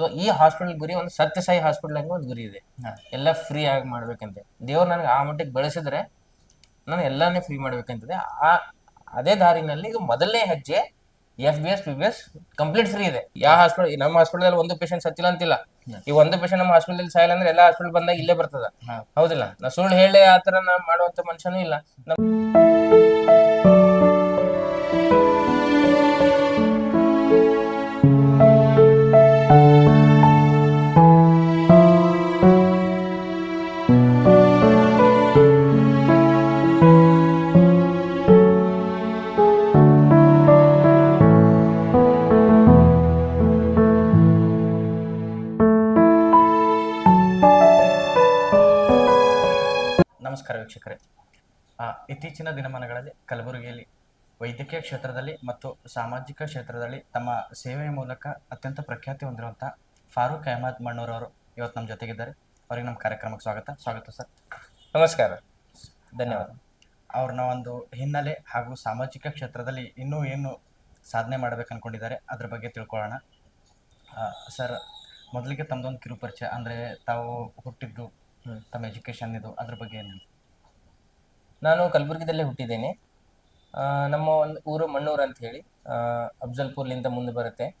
So ಈ hospital ಗುರಿ ಒಂದು ಸತ್ಯಸಾಯಿ ಹಾಸ್ಪಿಟಲ್ ಆಗಿ ಒಂದು ಗುರಿ ಇದೆ. ಎಲ್ಲ ಫ್ರೀ ಆಗಿ ಮಾಡ್ಬೇಕಂತ. ದೇವ್ರು ನನಗೆ ಆ ಮಟ್ಟಿಗೆ ಬೆಳೆಸಿದ್ರೆ ನಾನು ಎಲ್ಲಾನೇ ಫ್ರೀ ಮಾಡ್ಬೇಕಂತಿದೆ. ಆ ಅದೇ ದಾರಿನಲ್ಲಿ ಈಗ ಮೊದಲನೇ ಹೆಜ್ಜೆ F B S P B S complete free ಇದೆ. ಯಾವ ಹಾಸ್ಪಿಟಲ್ ನಮ್ಮ ಹಾಸ್ಪಿಟಲ್ ಒಂದು ಪೇಷಂಟ್ ಸತ್ತಿಲ್ಲ ಅಂತಿಲ್ಲ. ಈ ಒಂದು ಪೇಷಂಟ್ ನಮ್ಮ ಹಾಸ್ಪಿಟಲ್ ಸಾಯಿಲ್ಲ ಅಂದ್ರೆ ಎಲ್ಲ ಹಾಸ್ಪಿಟಲ್ ಬಂದಾಗ ಇಲ್ಲೇ ಬರ್ತದ. ಹೌದಿಲ್ಲ? ನಾ ಸುಳ್ಳು ಹೇಳಿ ಆ ತರ ನಾ ಮಾಡುವಂತ ಮನುಷ್ಯನೂ ಇಲ್ಲ. ನಮಸ್ಕಾರ ವೀಕ್ಷಕರೇ. ಇತ್ತೀಚಿನ ದಿನಮಾನಗಳಲ್ಲಿ ಕಲಬುರಗಿಯಲ್ಲಿ ವೈದ್ಯಕೀಯ ಕ್ಷೇತ್ರದಲ್ಲಿ ಮತ್ತು ಸಾಮಾಜಿಕ ಕ್ಷೇತ್ರದಲ್ಲಿ ತಮ್ಮ ಸೇವೆಯ ಮೂಲಕ ಅತ್ಯಂತ ಪ್ರಖ್ಯಾತಿ ಹೊಂದಿರುವಂಥ ಫಾರೂಕ್ ಅಹಮದ್ ಮಣ್ಣೂರ್ ಅವರು ಇವತ್ತು ನಮ್ಮ ಜೊತೆಗಿದ್ದಾರೆ. ಅವರಿಗೆ ನಮ್ಮ ಕಾರ್ಯಕ್ರಮಕ್ಕೆ ಸ್ವಾಗತ. ಸ್ವಾಗತ ಸರ್. ನಮಸ್ಕಾರ. ಧನ್ಯವಾದ. ಅವ್ರನ್ನ ಒಂದು ಹಿನ್ನೆಲೆ ಹಾಗೂ ಸಾಮಾಜಿಕ ಕ್ಷೇತ್ರದಲ್ಲಿ ಇನ್ನೂ ಏನು ಸಾಧನೆ ಮಾಡಬೇಕು ಅನ್ಕೊಂಡಿದ್ದಾರೆ ಅದ್ರ ಬಗ್ಗೆ ತಿಳ್ಕೊಳ್ಳೋಣ. ಸರ್ ಮೊದಲಿಗೆ ತಮ್ಮದೊಂದು ಕಿರು ಪರಿಚಯ ಅಂದರೆ ತಾವು ಹುಟ್ಟಿದ್ದು. ತಮ್ಮ ಎಜುಕೇಷನ್ ಇದು ಅದ್ರ ಬಗ್ಗೆ ನಾನು ಕಲಬುರಗಿದಲ್ಲೇ ಹುಟ್ಟಿದ್ದೇನೆ. ಆ, ನಮ್ಮ ಒಂದು ಊರು ಮಣ್ಣೂರು ಅಂತ ಹೇಳಿ ಅಫ್ಜಲ್ಪುರ್ಲಿಂದ ಮುಂದೆ ಬರುತ್ತೆ.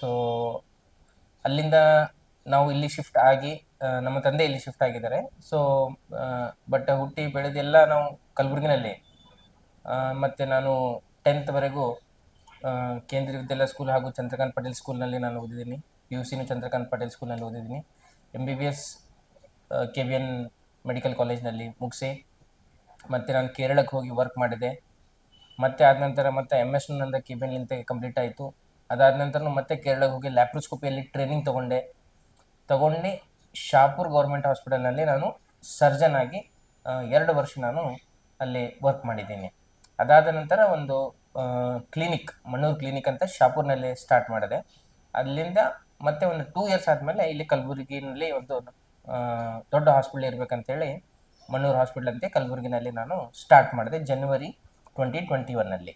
ಸೊ ಅಲ್ಲಿಂದ ನಾವು ಇಲ್ಲಿ ಶಿಫ್ಟ್ ಆಗಿ ನಮ್ಮ ತಂದೆ ಇಲ್ಲಿ ಶಿಫ್ಟ್ ಆಗಿದ್ದಾರೆ. ಸೊ ಬಟ್ ಹುಟ್ಟಿ ಬೆಳೆದೆಲ್ಲ ನಾವು ಕಲಬುರಗಿನಲ್ಲಿ. ಮತ್ತೆ ನಾನು ಟೆಂತ್ವರೆಗೂ ಕೇಂದ್ರೀಯ ವಿದ್ಯಾಲಯ ಸ್ಕೂಲ್ ಹಾಗೂ ಚಂದ್ರಕಾಂತ್ ಪಟೇಲ್ ಸ್ಕೂಲ್ನಲ್ಲಿ ನಾನು ಓದಿದ್ದೀನಿ. ಪಿ ಯು ಸಿನೂ ಚಂದ್ರಕಾಂತ್ ಪಟೇಲ್ ಸ್ಕೂಲ್ನಲ್ಲಿ ಓದಿದ್ದೀನಿ. M B B S K V N medical ಕಾಲೇಜ್ನಲ್ಲಿ ಮುಗಿಸಿ, ಮತ್ತು ನಾನು ಕೇರಳಕ್ಕೆ ಹೋಗಿ ವರ್ಕ್ ಮಾಡಿದೆ. ಮತ್ತೆ ಆದ ನಂತರ ಮತ್ತೆ ಎಂ ಎಸ್ ನಂದ ಕಿಬೆನ್ಲಿಂದ ಕಂಪ್ಲೀಟ್ ಆಯಿತು. ಅದಾದ ನಂತರ ಮತ್ತೆ ಕೇರಳಕ್ಕೆ ಹೋಗಿ ಲ್ಯಾಪ್ರೋಸ್ಕೋಪಿಯಲ್ಲಿ ಟ್ರೈನಿಂಗ್ ತೊಗೊಂಡೆ. ತಗೊಂಡು ಶಾಪುರ್ ಗೌರ್ಮೆಂಟ್ ಹಾಸ್ಪಿಟಲ್ನಲ್ಲಿ ನಾನು ಸರ್ಜನ್ ಆಗಿ ಎರಡು ವರ್ಷ ನಾನು ಅಲ್ಲಿ ವರ್ಕ್ ಮಾಡಿದ್ದೀನಿ. ಅದಾದ ನಂತರ ಒಂದು ಕ್ಲಿನಿಕ್ ಮಣ್ಣೂರು ಕ್ಲಿನಿಕ್ ಅಂತ ಶಾಪುರ್ನಲ್ಲಿ ಸ್ಟಾರ್ಟ್ ಮಾಡಿದೆ. ಅಲ್ಲಿಂದ ಮತ್ತೆ ಒಂದು ಟೂ ಇಯರ್ಸ್ ಆದಮೇಲೆ ಇಲ್ಲಿ ಕಲಬುರಗಿನಲ್ಲಿ ಒಂದು ದೊಡ್ಡ ಹಾಸ್ಪಿಟ್ಲ್ ಇರಬೇಕಂತೇಳಿ ಮಣ್ಣೂರು ಹಾಸ್ಪಿಟ್ಲ್ ಅಂತ ಕಲಬುರಗಿನಲ್ಲಿ ನಾನು ಸ್ಟಾರ್ಟ್ ಮಾಡಿದೆ ಜನವರಿ ಟ್ವೆಂಟಿ ಟ್ವೆಂಟಿ ಒನ್ನಲ್ಲಿ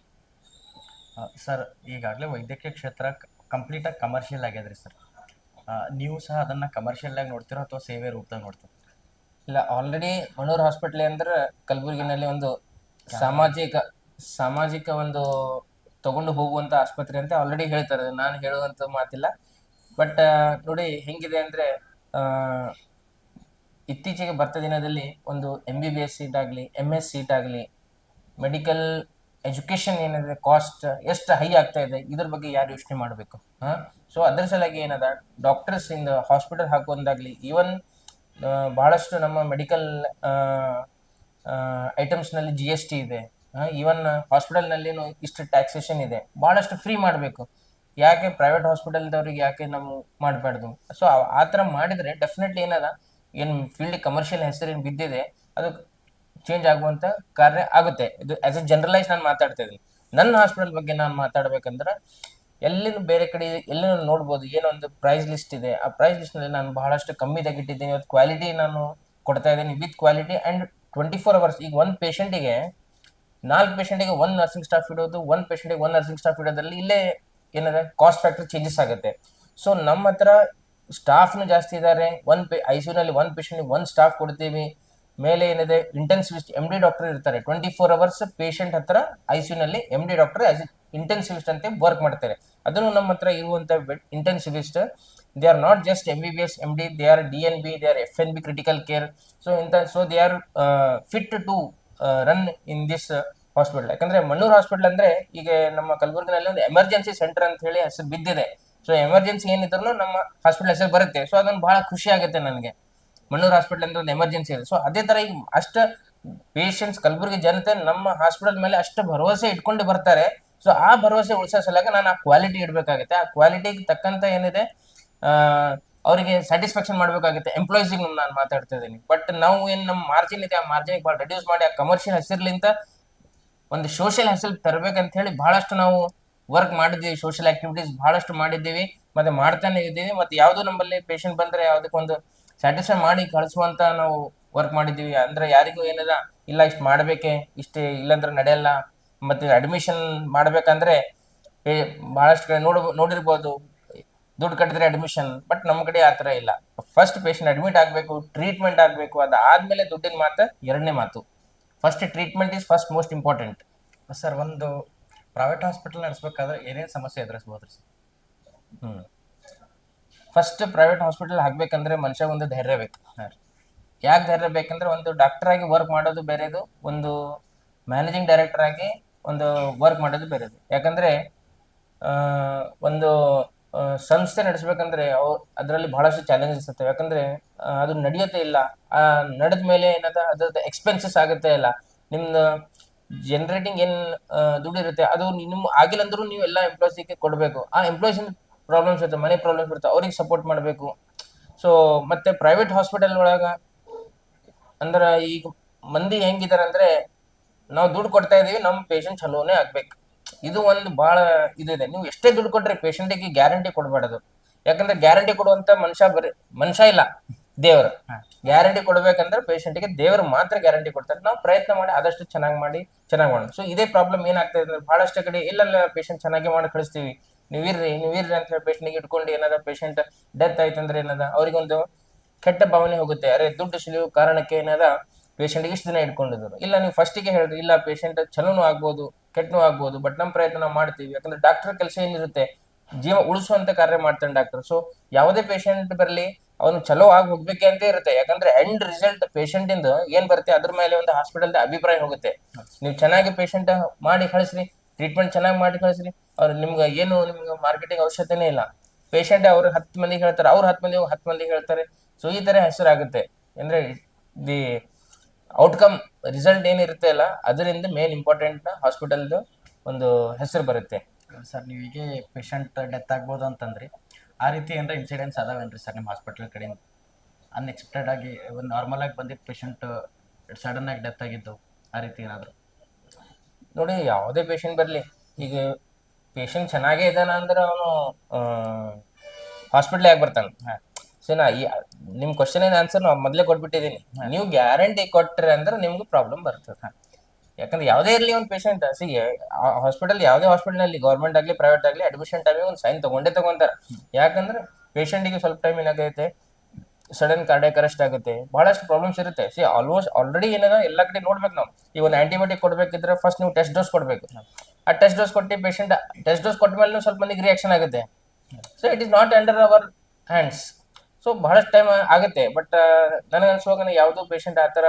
ಸರ್, ಈಗಾಗಲೇ ವೈದ್ಯಕೀಯ ಕ್ಷೇತ್ರ ಕಂಪ್ಲೀಟಾಗಿ ಕಮರ್ಷಿಯಲ್ ಆಗ್ಯದ್ರಿ ಸರ್. ನೀವು ಸಹ ಅದನ್ನು ಕಮರ್ಷಿಯಲ್ ಆಗಿ ನೋಡ್ತೀರೋ ಅಥವಾ ಸೇವೆ ರೂಪದಾಗ ನೋಡ್ತೀರ? ಇಲ್ಲ ಆಲ್ರೆಡಿ ಮಣ್ಣೂರು ಹಾಸ್ಪಿಟ್ಲ್ ಅಂದ್ರೆ ಕಲಬುರಗಿನಲ್ಲಿ ಒಂದು ಸಾಮಾಜಿಕ ಸಾಮಾಜಿಕ ಒಂದು ತಗೊಂಡು ಹೋಗುವಂತ ಆಸ್ಪತ್ರೆ ಅಂತ ಆಲ್ರೆಡಿ ಹೇಳ್ತಾರೆ. ನಾನು ಹೇಳುವಂತ ಮಾತಿಲ್ಲ. ಬಟ್ ನೋಡಿ ಹೆಂಗಿದೆ ಅಂದ್ರೆ ಇತ್ತೀಚೆಗೆ ಬರ್ತ ದಿನದಲ್ಲಿ ಒಂದು M B B S seat ಆಗಲಿ ಎಂ ಎಸ್ ಸೀಟ್ ಆಗಲಿ ಮೆಡಿಕಲ್ ಎಜುಕೇಶನ್ ಏನಿದೆ ಕಾಸ್ಟ್ ಎಷ್ಟು ಹೈ ಆಗ್ತಾ ಇದೆ, ಇದ್ರ ಬಗ್ಗೆ ಯಾರು ಯೋಚನೆ ಮಾಡಬೇಕು? ಹಾಂ? ಸೊ ಅದರ ಸಲುವಾಗಿ ಏನದ? ಡಾಕ್ಟರ್ಸ್ ಇಂದ ಹಾಸ್ಪಿಟಲ್ ಹಾಕೋದಾಗಲಿ ಈವನ್ ಬಹಳಷ್ಟು ನಮ್ಮ ಮೆಡಿಕಲ್ ಐಟಮ್ಸ್ನಲ್ಲಿ ಜಿ ಎಸ್ ಟಿ ಇದೆ. ಈವನ್ ಹಾಸ್ಪಿಟಲ್ನಲ್ಲಿ ಇಷ್ಟು ಟ್ಯಾಕ್ಸೇಷನ್ ಇದೆ. ಬಹಳಷ್ಟು ಫ್ರೀ ಮಾಡಬೇಕು. ಯಾಕೆ ಪ್ರೈವೇಟ್ ಹಾಸ್ಪಿಟಲ್ದವ್ರಿಗೆ ಯಾಕೆ ನಾವು ಮಾಡಬಾರ್ದು? ಸೊ ಆ ಥರ ಮಾಡಿದರೆ ಡೆಫಿನೆಟ್ಲಿ ಏನದ? ಏನು ಫೀಲ್ಡ್ ಕಮರ್ಷಿಯಲ್ ಹೆಸರು ಏನು ಬಿದ್ದಿದೆ, ಅದು ಚೇಂಜ್ ಆಗುವಂತ ಕಾರ್ಯ ಆಗುತ್ತೆ. ಇದು ಆಸ್ ಎ ಜನರಲೈಸ್ ನಾನು ಮಾತಾಡ್ತಾ ಇದ್ದೀನಿ. ನನ್ನ ಹಾಸ್ಪಿಟಲ್ ಬಗ್ಗೆ ನಾನು ಮಾತಾಡ್ಬೇಕಂದ್ರೆ ಎಲ್ಲಿನ ಬೇರೆ ಕಡೆ ಎಲ್ಲಿ ನೋಡ್ಬೋದು ಏನೊಂದು ಪ್ರೈಸ್ ಲಿಸ್ಟ್ ಇದೆ. ಆ ಪ್ರೈಸ್ ಲಿಸ್ಟ್ನಲ್ಲಿ ನಾನು ಬಹಳಷ್ಟು ಕಮ್ಮಿದಾಗಿ ಇಟ್ಟಿದ್ದೀನಿ ಇವತ್ತು ಕ್ವಾಲಿಟಿ ನಾನು ಕೊಡ್ತಾ ಇದ್ದೀನಿ with quality and twenty four hours ಈಗ ಒಂದು ಪೇಷಂಟಿಗೆ ನಾಲ್ಕು ಪೇಷಂಟಿಗೆ ಒಂದು ನರ್ಸಿಂಗ್ ಸ್ಟಾಫ್ ಇಡೋದು, ಒಂದು ಪೇಷಂಟಿಗೆ ಒಂದು ನರ್ಸಿಂಗ್ ಸ್ಟಾಫ್ ಇಡೋದ್ರಲ್ಲಿ ಇಲ್ಲೇ ಏನಿದೆ ಕಾಸ್ಟ್ ಫ್ಯಾಕ್ಟರ್ ಚೇಂಜಸ್ ಆಗುತ್ತೆ. ಸೊ ನಮ್ಮ ಹತ್ರ ಸ್ಟಾಫ್ನು ಜಾಸ್ತಿ ಇದ್ದಾರೆ ಒಂದು ಪೇ ಐ ನಲ್ಲಿ ಒಂದು ಪೇಷಂಟ್ಗೆ ಒಂದು ಸ್ಟಾಫ್ ಕೊಡ್ತೀವಿ. ಮೇಲೆ ಏನಿದೆ ಇಂಟೆನ್ಸಿವಿಸ್ಟ್ ಎಂ ಡಿ ಡಾಕ್ಟರ್ ಇರ್ತಾರೆ. ಟ್ವೆಂಟಿ ಫೋರ್ ಅವರ್ಸ್ ಪೇಷಂಟ್ ಹತ್ರ ಐ ನಲ್ಲಿ ಎಂ ಡಿ ಡಾಕ್ಟರ್ ಇಂಟೆನ್ಸಿವಿಸ್ಟ್ ಅಂತ ವರ್ಕ್ ಮಾಡ್ತಾರೆ. ಅದನ್ನು ನಮ್ಮ ಹತ್ರ ಇರುವಂತ intensivist they are not just M B B S M D they are D N B they are F N B critical care so ಇಂಥ so they are fit to run in this hospital ಯಾಕಂದ್ರೆ Mannur hospital ಅಂದ್ರೆ, ಈಗ ನಮ್ಮ ಕಲಬುರಗಿನಲ್ಲಿ ಒಂದು emergency centre ಅಂತ ಹೇಳಿ ಹೆಸರು ಬಿದ್ದಿದೆ. ಸೊ ಎಮರ್ಜೆನ್ಸಿ ಏನಿದ್ರು ನಮ್ಮ ಹಾಸ್ಪಿಟಲ್ ಹೆಸರು ಬರುತ್ತೆ. ಸೊ ಅದೊಂದು ಬಹಳ ಖುಷಿ ಆಗುತ್ತೆ ನನಗೆ. ಮಣ್ಣೂರು ಹಾಸ್ಪಿಟಲ್ ಅಂತ ಒಂದು ಎಮರ್ಜೆನ್ಸಿ ಇದೆ. ಸೊ ಅದೇ ತರ ಈಗ ಅಷ್ಟ ಪೇಷಂಟ್ಸ್ ಕಲಬುರಗಿ ಜನತೆ ನಮ್ಮ ಹಾಸ್ಪಿಟಲ್ ಮೇಲೆ ಅಷ್ಟು ಭರವಸೆ ಇಟ್ಕೊಂಡು ಬರ್ತಾರೆ. ಸೊ ಆ ಭರವಸೆ ಉಳಿಸೋ ಸಲುವಾಗ ನಾನು ಆ ಕ್ವಾಲಿಟಿ ಇಡಬೇಕಾಗುತ್ತೆ. ಆ ಕ್ವಾಲಿಟಿಗೆ ತಕ್ಕಂತ ಏನಿದೆ ಅವರಿಗೆ ಸ್ಯಾಟಿಸ್ಫ್ಯಾಕ್ಷನ್ ಮಾಡಬೇಕಾಗುತ್ತೆ. ಎಂಪ್ಲಾಯೀಸಿಗೆ ನಾನು ಮಾತಾಡ್ತಾ ಇದ್ದೀನಿ. ಬಟ್ ನಾವು ಏನು ನಮ್ಮ ಮಾರ್ಜಿನ್ ಇದೆ, ಆ ಮಾರ್ಜಿನ್ ಭಾಳ ರೆಡ್ಯೂಸ್ ಮಾಡಿ ಆ ಕಮರ್ಷಿಯಲ್ ಹೆಸರ್ಲಿಂತ ಒಂದು ಸೋಷಿಯಲ್ ಹೆಸರು ತರಬೇಕಂತ ಹೇಳಿ ಬಹಳಷ್ಟು ನಾವು ವರ್ಕ್ ಮಾಡಿದ್ದೀವಿ ಸೋಷಿಯಲ್ ಆಕ್ಟಿವಿಟೀಸ್ ಬಹಳಷ್ಟು ಮಾಡಿದ್ದೀವಿ, ಮತ್ತೆ ಮಾಡ್ತಾನೆ ಇದ್ದೀವಿ, ಮತ್ತೆ ಯಾವುದು ನಮ್ಮಲ್ಲಿ ಪೇಷಂಟ್ ಬಂದ್ರೆ ಯಾವುದಕ್ಕೊಂದು ಸ್ಯಾಟಿಸ್ಫೈ ಮಾಡಿ ಕಳಿಸುವಂತ ನಾವು ವರ್ಕ್ ಮಾಡಿದ್ದೀವಿ. ಅಂದ್ರೆ ಯಾರಿಗೂ ಏನದ, ಇಲ್ಲ ಇಷ್ಟು ಮಾಡಬೇಕೆ, ಇಷ್ಟೇ ಇಲ್ಲಂದ್ರೆ ನಡೆಯಲ್ಲ. ಮತ್ತೆ ಅಡ್ಮಿಷನ್ ಮಾಡ್ಬೇಕಂದ್ರೆ ಬಹಳಷ್ಟು ಕಡೆ ನೋಡ, ನೋಡಿರ್ಬೋದು. ದುಡ್ಡು ಕಟ್ಟಿದ್ರೆ ಅಡ್ಮಿಷನ್ ಬಟ್ ನಮ್ಮ ಕಡೆ ಆ ಥರ ಇಲ್ಲ. ಫಸ್ಟ್ ಪೇಷಂಟ್ ಅಡ್ಮಿಟ್ ಆಗಬೇಕು ಟ್ರೀಟ್ಮೆಂಟ್ ಆಗಬೇಕು ಅದಾದ್ಮೇಲೆ ದುಡ್ಡಿನ ಮಾತು ಎರಡನೇ ಮಾತು. First treatment is first most important sir ಒಂದು ಪ್ರೈವೇಟ್ ಹಾಸ್ಪಿಟಲ್ ನಡೆಸಬೇಕಾದ್ರೆ ಏನೇನು ಸಮಸ್ಯೆ ಎದುರಿಸ್ಬೋದು ಸರ್? ಹ್ಮ್. ಫಸ್ಟ್ ಪ್ರೈವೇಟ್ ಹಾಸ್ಪಿಟಲ್ ಹಾಕ್ಬೇಕಂದ್ರೆ ಮನುಷ್ಯ ಒಂದು ಧೈರ್ಯ ಬೇಕು. ಯಾಕೆ ಧೈರ್ಯ ಬೇಕಂದ್ರೆ ಒಂದು ಡಾಕ್ಟರ್ ಆಗಿ ವರ್ಕ್ ಮಾಡೋದು ಬೇರೆದು, ಒಂದು ಮ್ಯಾನೇಜಿಂಗ್ ಡೈರೆಕ್ಟರ್ ಆಗಿ ಒಂದು ವರ್ಕ್ ಮಾಡೋದು ಬೇರೆದು. ಯಾಕಂದ್ರೆ ಒಂದು ಸಂಸ್ಥೆ ನಡೆಸ್ಬೇಕಂದ್ರೆ ಅವು ಅದರಲ್ಲಿ ಬಹಳಷ್ಟು ಚಾಲೆಂಜಸ್ ಇರ್ತವೆ. ಯಾಕಂದ್ರೆ ಅದು ನಡೆಯುತ್ತೆ ಇಲ್ಲ. ಆ ನಡೆದ ಮೇಲೆ ಏನದ ಅದ್ರದ್ದು ಎಕ್ಸ್ಪೆನ್ಸಸ್ ಆಗುತ್ತೆ ಇಲ್ಲ. ನಿಮ್ದು ಜನರೇಟಿಂಗ್ ಏನ್ ದುಡ್ಡಿರುತ್ತೆ ಅದು ನಿಮ್ಮ ಆಗಿಲ್ಲ ಅಂದ್ರೂ ನೀವು ಎಲ್ಲ ಎಂಪ್ಲಾಯ್ಸಿಗೆ ಕೊಡಬೇಕು. ಆ ಎಂಪ್ಲಾಯ್ಸ್ ಪ್ರಾಬ್ಲಮ್ಸ್ ಇರುತ್ತೆ, ಮನೆ ಪ್ರಾಬ್ಲಮ್ಸ್ ಇರುತ್ತೆ, ಅವ್ರಿಗೆ ಸಪೋರ್ಟ್ ಮಾಡಬೇಕು. ಸೊ ಮತ್ತೆ ಪ್ರೈವೇಟ್ ಹಾಸ್ಪಿಟಲ್ ಒಳಗ, ಅಂದ್ರೆ ಈಗ ಮಂದಿ ಹೆಂಗಿದ್ದಾರೆ ಅಂದ್ರೆ, ನಾವು ದುಡ್ಡು ಕೊಡ್ತಾ ಇದೀವಿ ನಮ್ಮ ಪೇಷಂಟ್ ಚಲೋನೇ ಆಗ್ಬೇಕು. ಇದು ಒಂದು ಬಹಳ ಇದೆ ನೀವು ಎಷ್ಟೇ ದುಡ್ಡು ಕೊಟ್ರೆ ಪೇಷಂಟಿಗೆ ಗ್ಯಾರಂಟಿ ಕೊಡಬಾರ್ದು. ಯಾಕಂದ್ರೆ ಗ್ಯಾರಂಟಿ ಕೊಡುವಂತ ಮನುಷ್ಯ ಬರೀ, ಮನುಷ್ಯ ಇಲ್ಲ. ದೇವರು. ಗ್ಯಾರಂಟಿ ಕೊಡ್ಬೇಕಂದ್ರೆ ಪೇಷಂಟ್ಗೆ ದೇವರು ಮಾತ್ರ ಗ್ಯಾರಂಟಿ ಕೊಡ್ತಾರೆ. ನಾವು ಪ್ರಯತ್ನ ಮಾಡಿ ಆದಷ್ಟು ಚೆನ್ನಾಗಿ ಮಾಡಿ ಚೆನ್ನಾಗಿ ಮಾಡೋಣ. ಸೊ ಇದೇ ಪ್ರಾಬ್ಲಮ್ ಏನಾಗ್ತಾ ಇದೆ ಅಂದ್ರೆ ಬಹಳಷ್ಟು ಕಡೆ ಇಲ್ಲಲ್ಲ ಪೇಷಂಟ್ ಚೆನ್ನಾಗಿ ಮಾಡಿ ಕಳಿಸ್ತೀವಿ. ನೀವು ಇರ್ರಿ ನೀವು ಇರ್ರಿ ಅಂತ ಹೇಳಿ ಪೇಷಂಟ್ಗೆ ಇಟ್ಕೊಂಡು ಏನದ ಪೇಷಂಟ್ ಡೆತ್ ಆಯ್ತು ಅಂದ್ರೆ ಏನದ ಅವ್ರಿಗೊಂದು ಕೆಟ್ಟ ಭಾವನೆ ಹೋಗುತ್ತೆ. ಅರೆ ದುಡ್ಡು ಸುಲಿಯೋ ಕಾರಣಕ್ಕೆ ಏನದ ಪೇಷಂಟ್ಗೆ ಇಷ್ಟು ದಿನ ಇಟ್ಕೊಂಡಿದ್ರು ಇಲ್ಲ ನೀವು ಫಸ್ಟಿಗೆ ಹೇಳಿದ್ರಿ ಇಲ್ಲ ಪೇಷಂಟ್ ಚಲೋನು ಆಗ್ಬೋದು ಕೆಟ್ಟನು ಆಗ್ಬೋದು ಬಟ್ ನಮ್ಮ ಪ್ರಯತ್ನ ನಾವು ಮಾಡ್ತೀವಿ. ಯಾಕಂದ್ರೆ ಡಾಕ್ಟರ್ ಕೆಲಸ ಏನಿರುತ್ತೆ ಜೀವ ಉಳಿಸುವಂತ ಕಾರ್ಯ ಮಾಡ್ತಾನೆ ಡಾಕ್ಟರ್ ಸೊ ಯಾವುದೇ ಪೇಷಂಟ್ ಬರಲಿ ಅವನು ಚಲೋ ಆಗಿ ಹೋಗ್ಬೇಕೆ ಅಂತ ಇರುತ್ತೆ. ಯಾಕಂದ್ರೆ ಎಂಡ್ ರಿಸಲ್ಟ್ ಪೇಷಂಟ್ ಇಂದ ಏನ್ ಬರುತ್ತೆ? ಅದ್ರ ಮೇಲೆ ಒಂದು ಹಾಸ್ಪಿಟಲ್ ಅಭಿಪ್ರಾಯ ಹೋಗುತ್ತೆ. ನೀವು ಚೆನ್ನಾಗಿ ಪೇಷಂಟ್ ಮಾಡಿ ಕಳಿಸ್ರಿ ಟ್ರೀಟ್ಮೆಂಟ್ ಚೆನ್ನಾಗಿ ಮಾಡಿ ಕಳಿಸ್ರಿ. ಅವ್ರ ನಿಮ್ಗೆ ಏನು ನಿಮ್ಗೆ ಮಾರ್ಕೆಟಿಂಗ್ ಅವಶ್ಯಕತೆನೇ ಇಲ್ಲ. ಪೇಷಂಟ್ ಅವ್ರು ಹತ್ ಮಂದಿ ಹೇಳ್ತಾರೆ, ಅವ್ರು ಹತ್ ಮಂದಿ ಹತ್ ಮಂದಿ ಹೇಳ್ತಾರೆ. ಸೊ ಈ ತರ ಹೆಸರಾಗುತ್ತೆ. ಅಂದ್ರೆ ದಿ ಔಟ್ಕಮ್ ರಿಸಲ್ಟ್ ಏನಿರುತ್ತೆ ಅಲ್ಲ, ಅದರಿಂದ ಮೇನ್ ಇಂಪಾರ್ಟೆಂಟ್ ಹಾಸ್ಪಿಟಲ್ದು ಒಂದು ಹೆಸರು ಬರುತ್ತೆ. ಸರ್ ನೀವು ಹೀಗೆ ಪೇಷಂಟ್ ಡೆತ್ ಆಗ್ಬೋದು ಅಂತಂದ್ರಿ. ಆ ರೀತಿ ಏನಾರ ಇನ್ಸಿಡೆಂಟ್ಸ್ ಅದಾವೇನ್ರಿ ಸರ್ ನಿಮ್ಮ ಹಾಸ್ಪಿಟಲ್ ಕಡೆಯಿಂದ? ಅನ್ಎಕ್ಸ್ಪೆಕ್ಟೆಡ್ ಆಗಿ ಒಂದು ನಾರ್ಮಲ್ ಆಗಿ ಬಂದಿದ್ದ ಪೇಷಂಟ್ ಸಡನ್ ಆಗಿ ಡೆತ್ ಆಗಿದ್ದು ಆ ರೀತಿ ಏನಾದರೂ? ನೋಡಿ ಯಾವುದೇ ಪೇಷಂಟ್ ಬರಲಿ. ಈಗ ಪೇಷಂಟ್ ಚೆನ್ನಾಗೇ ಇದ್ದಾನ ಅಂದ್ರೆ ಅವನು ಹಾಸ್ಪಿಟ್ಲ್ ಯಾಕೆ ಬರ್ತಾನೆ? ಸೊ ನಾ ಈ ನಿಮ್ಮ ಕ್ವಶನ್ ಏನು ಆನ್ಸರ್ ನಾವು ಮೊದಲೇ ಕೊಟ್ಬಿಟ್ಟಿದ್ದೀನಿ. ನೀವು ಗ್ಯಾರಂಟಿ ಕೊಟ್ಟರೆ ಅಂದ್ರೆ ನಿಮ್ಗೆ ಪ್ರಾಬ್ಲಮ್ ಬರ್ತದೆ. ಯಾಕಂದ್ರೆ ಯಾವುದೇ ಇರಲಿ ಒಂದು ಪೇಷಂಟ್ ಸಿ ಹಾಸ್ಪಿಟಲ್ ಯಾವುದೇ ಹಾಸ್ಪಿಟಲ್ನಲ್ಲಿ ಗೌರ್ಮೆಂಟ್ ಆಗಲಿ ಪ್ರೈವೇಟ್ ಆಗಲಿ ಅಡ್ಮಿಷನ್ ಟೈಮಿಗೆ ಒಂದು ಸೈನ್ ತಗೊಂಡೇ ತಗೊಂತಾರೆ. ಯಾಕಂದ್ರೆ ಪೇಷಂಟಿಗೆ ಸ್ವಲ್ಪ ಟೈಮ್ ಏನಾಗೈತೆ ಸಡನ್ ಕಾರ್ಡಿಯಾಕ್ ಅರೆಸ್ಟ್ ಆಗುತ್ತೆ, ಬಹಳಷ್ಟು ಪ್ರಾಬ್ಲಮ್ಸ್ ಇರುತ್ತೆ. ಸಿ ಆಲ್ಮೋಸ್ಟ್ ಆಲ್ರೆಡಿ ಏನದ ಎಲ್ಲ ಕಡೆ ನೋಡ್ಬೇಕು ನಾವು. ಈ ಒಂದು ಆಂಟಿಬಯೋಟಿಕ್ ಕೊಡಬೇಕಿದ್ರೆ ಫಸ್ಟ್ ನೀವು ಟೆಸ್ಟ್ ಡೋಸ್ ಕೊಡ್ಬೇಕು. ಆ ಟೆಸ್ಟ್ ಡೋಸ್ ಕೊಟ್ಟು ಪೇಷಂಟ್ ಟೆಸ್ಟ್ ಡೋಸ್ ಕೊಟ್ಟ ಮೇಲೆ ಸ್ವಲ್ಪ ಮಂದಿಗೆ ರಿಯಾಕ್ಷನ್ ಆಗುತ್ತೆ. So it is not under our hands so ಬಹಳಷ್ಟು ಟೈಮ್ ಆಗುತ್ತೆ. ಬಟ್ ನನಗೆ ಅನ್ಸುವಾಗ ಯಾವುದೋ ಪೇಷಂಟ್ ಆ ಥರ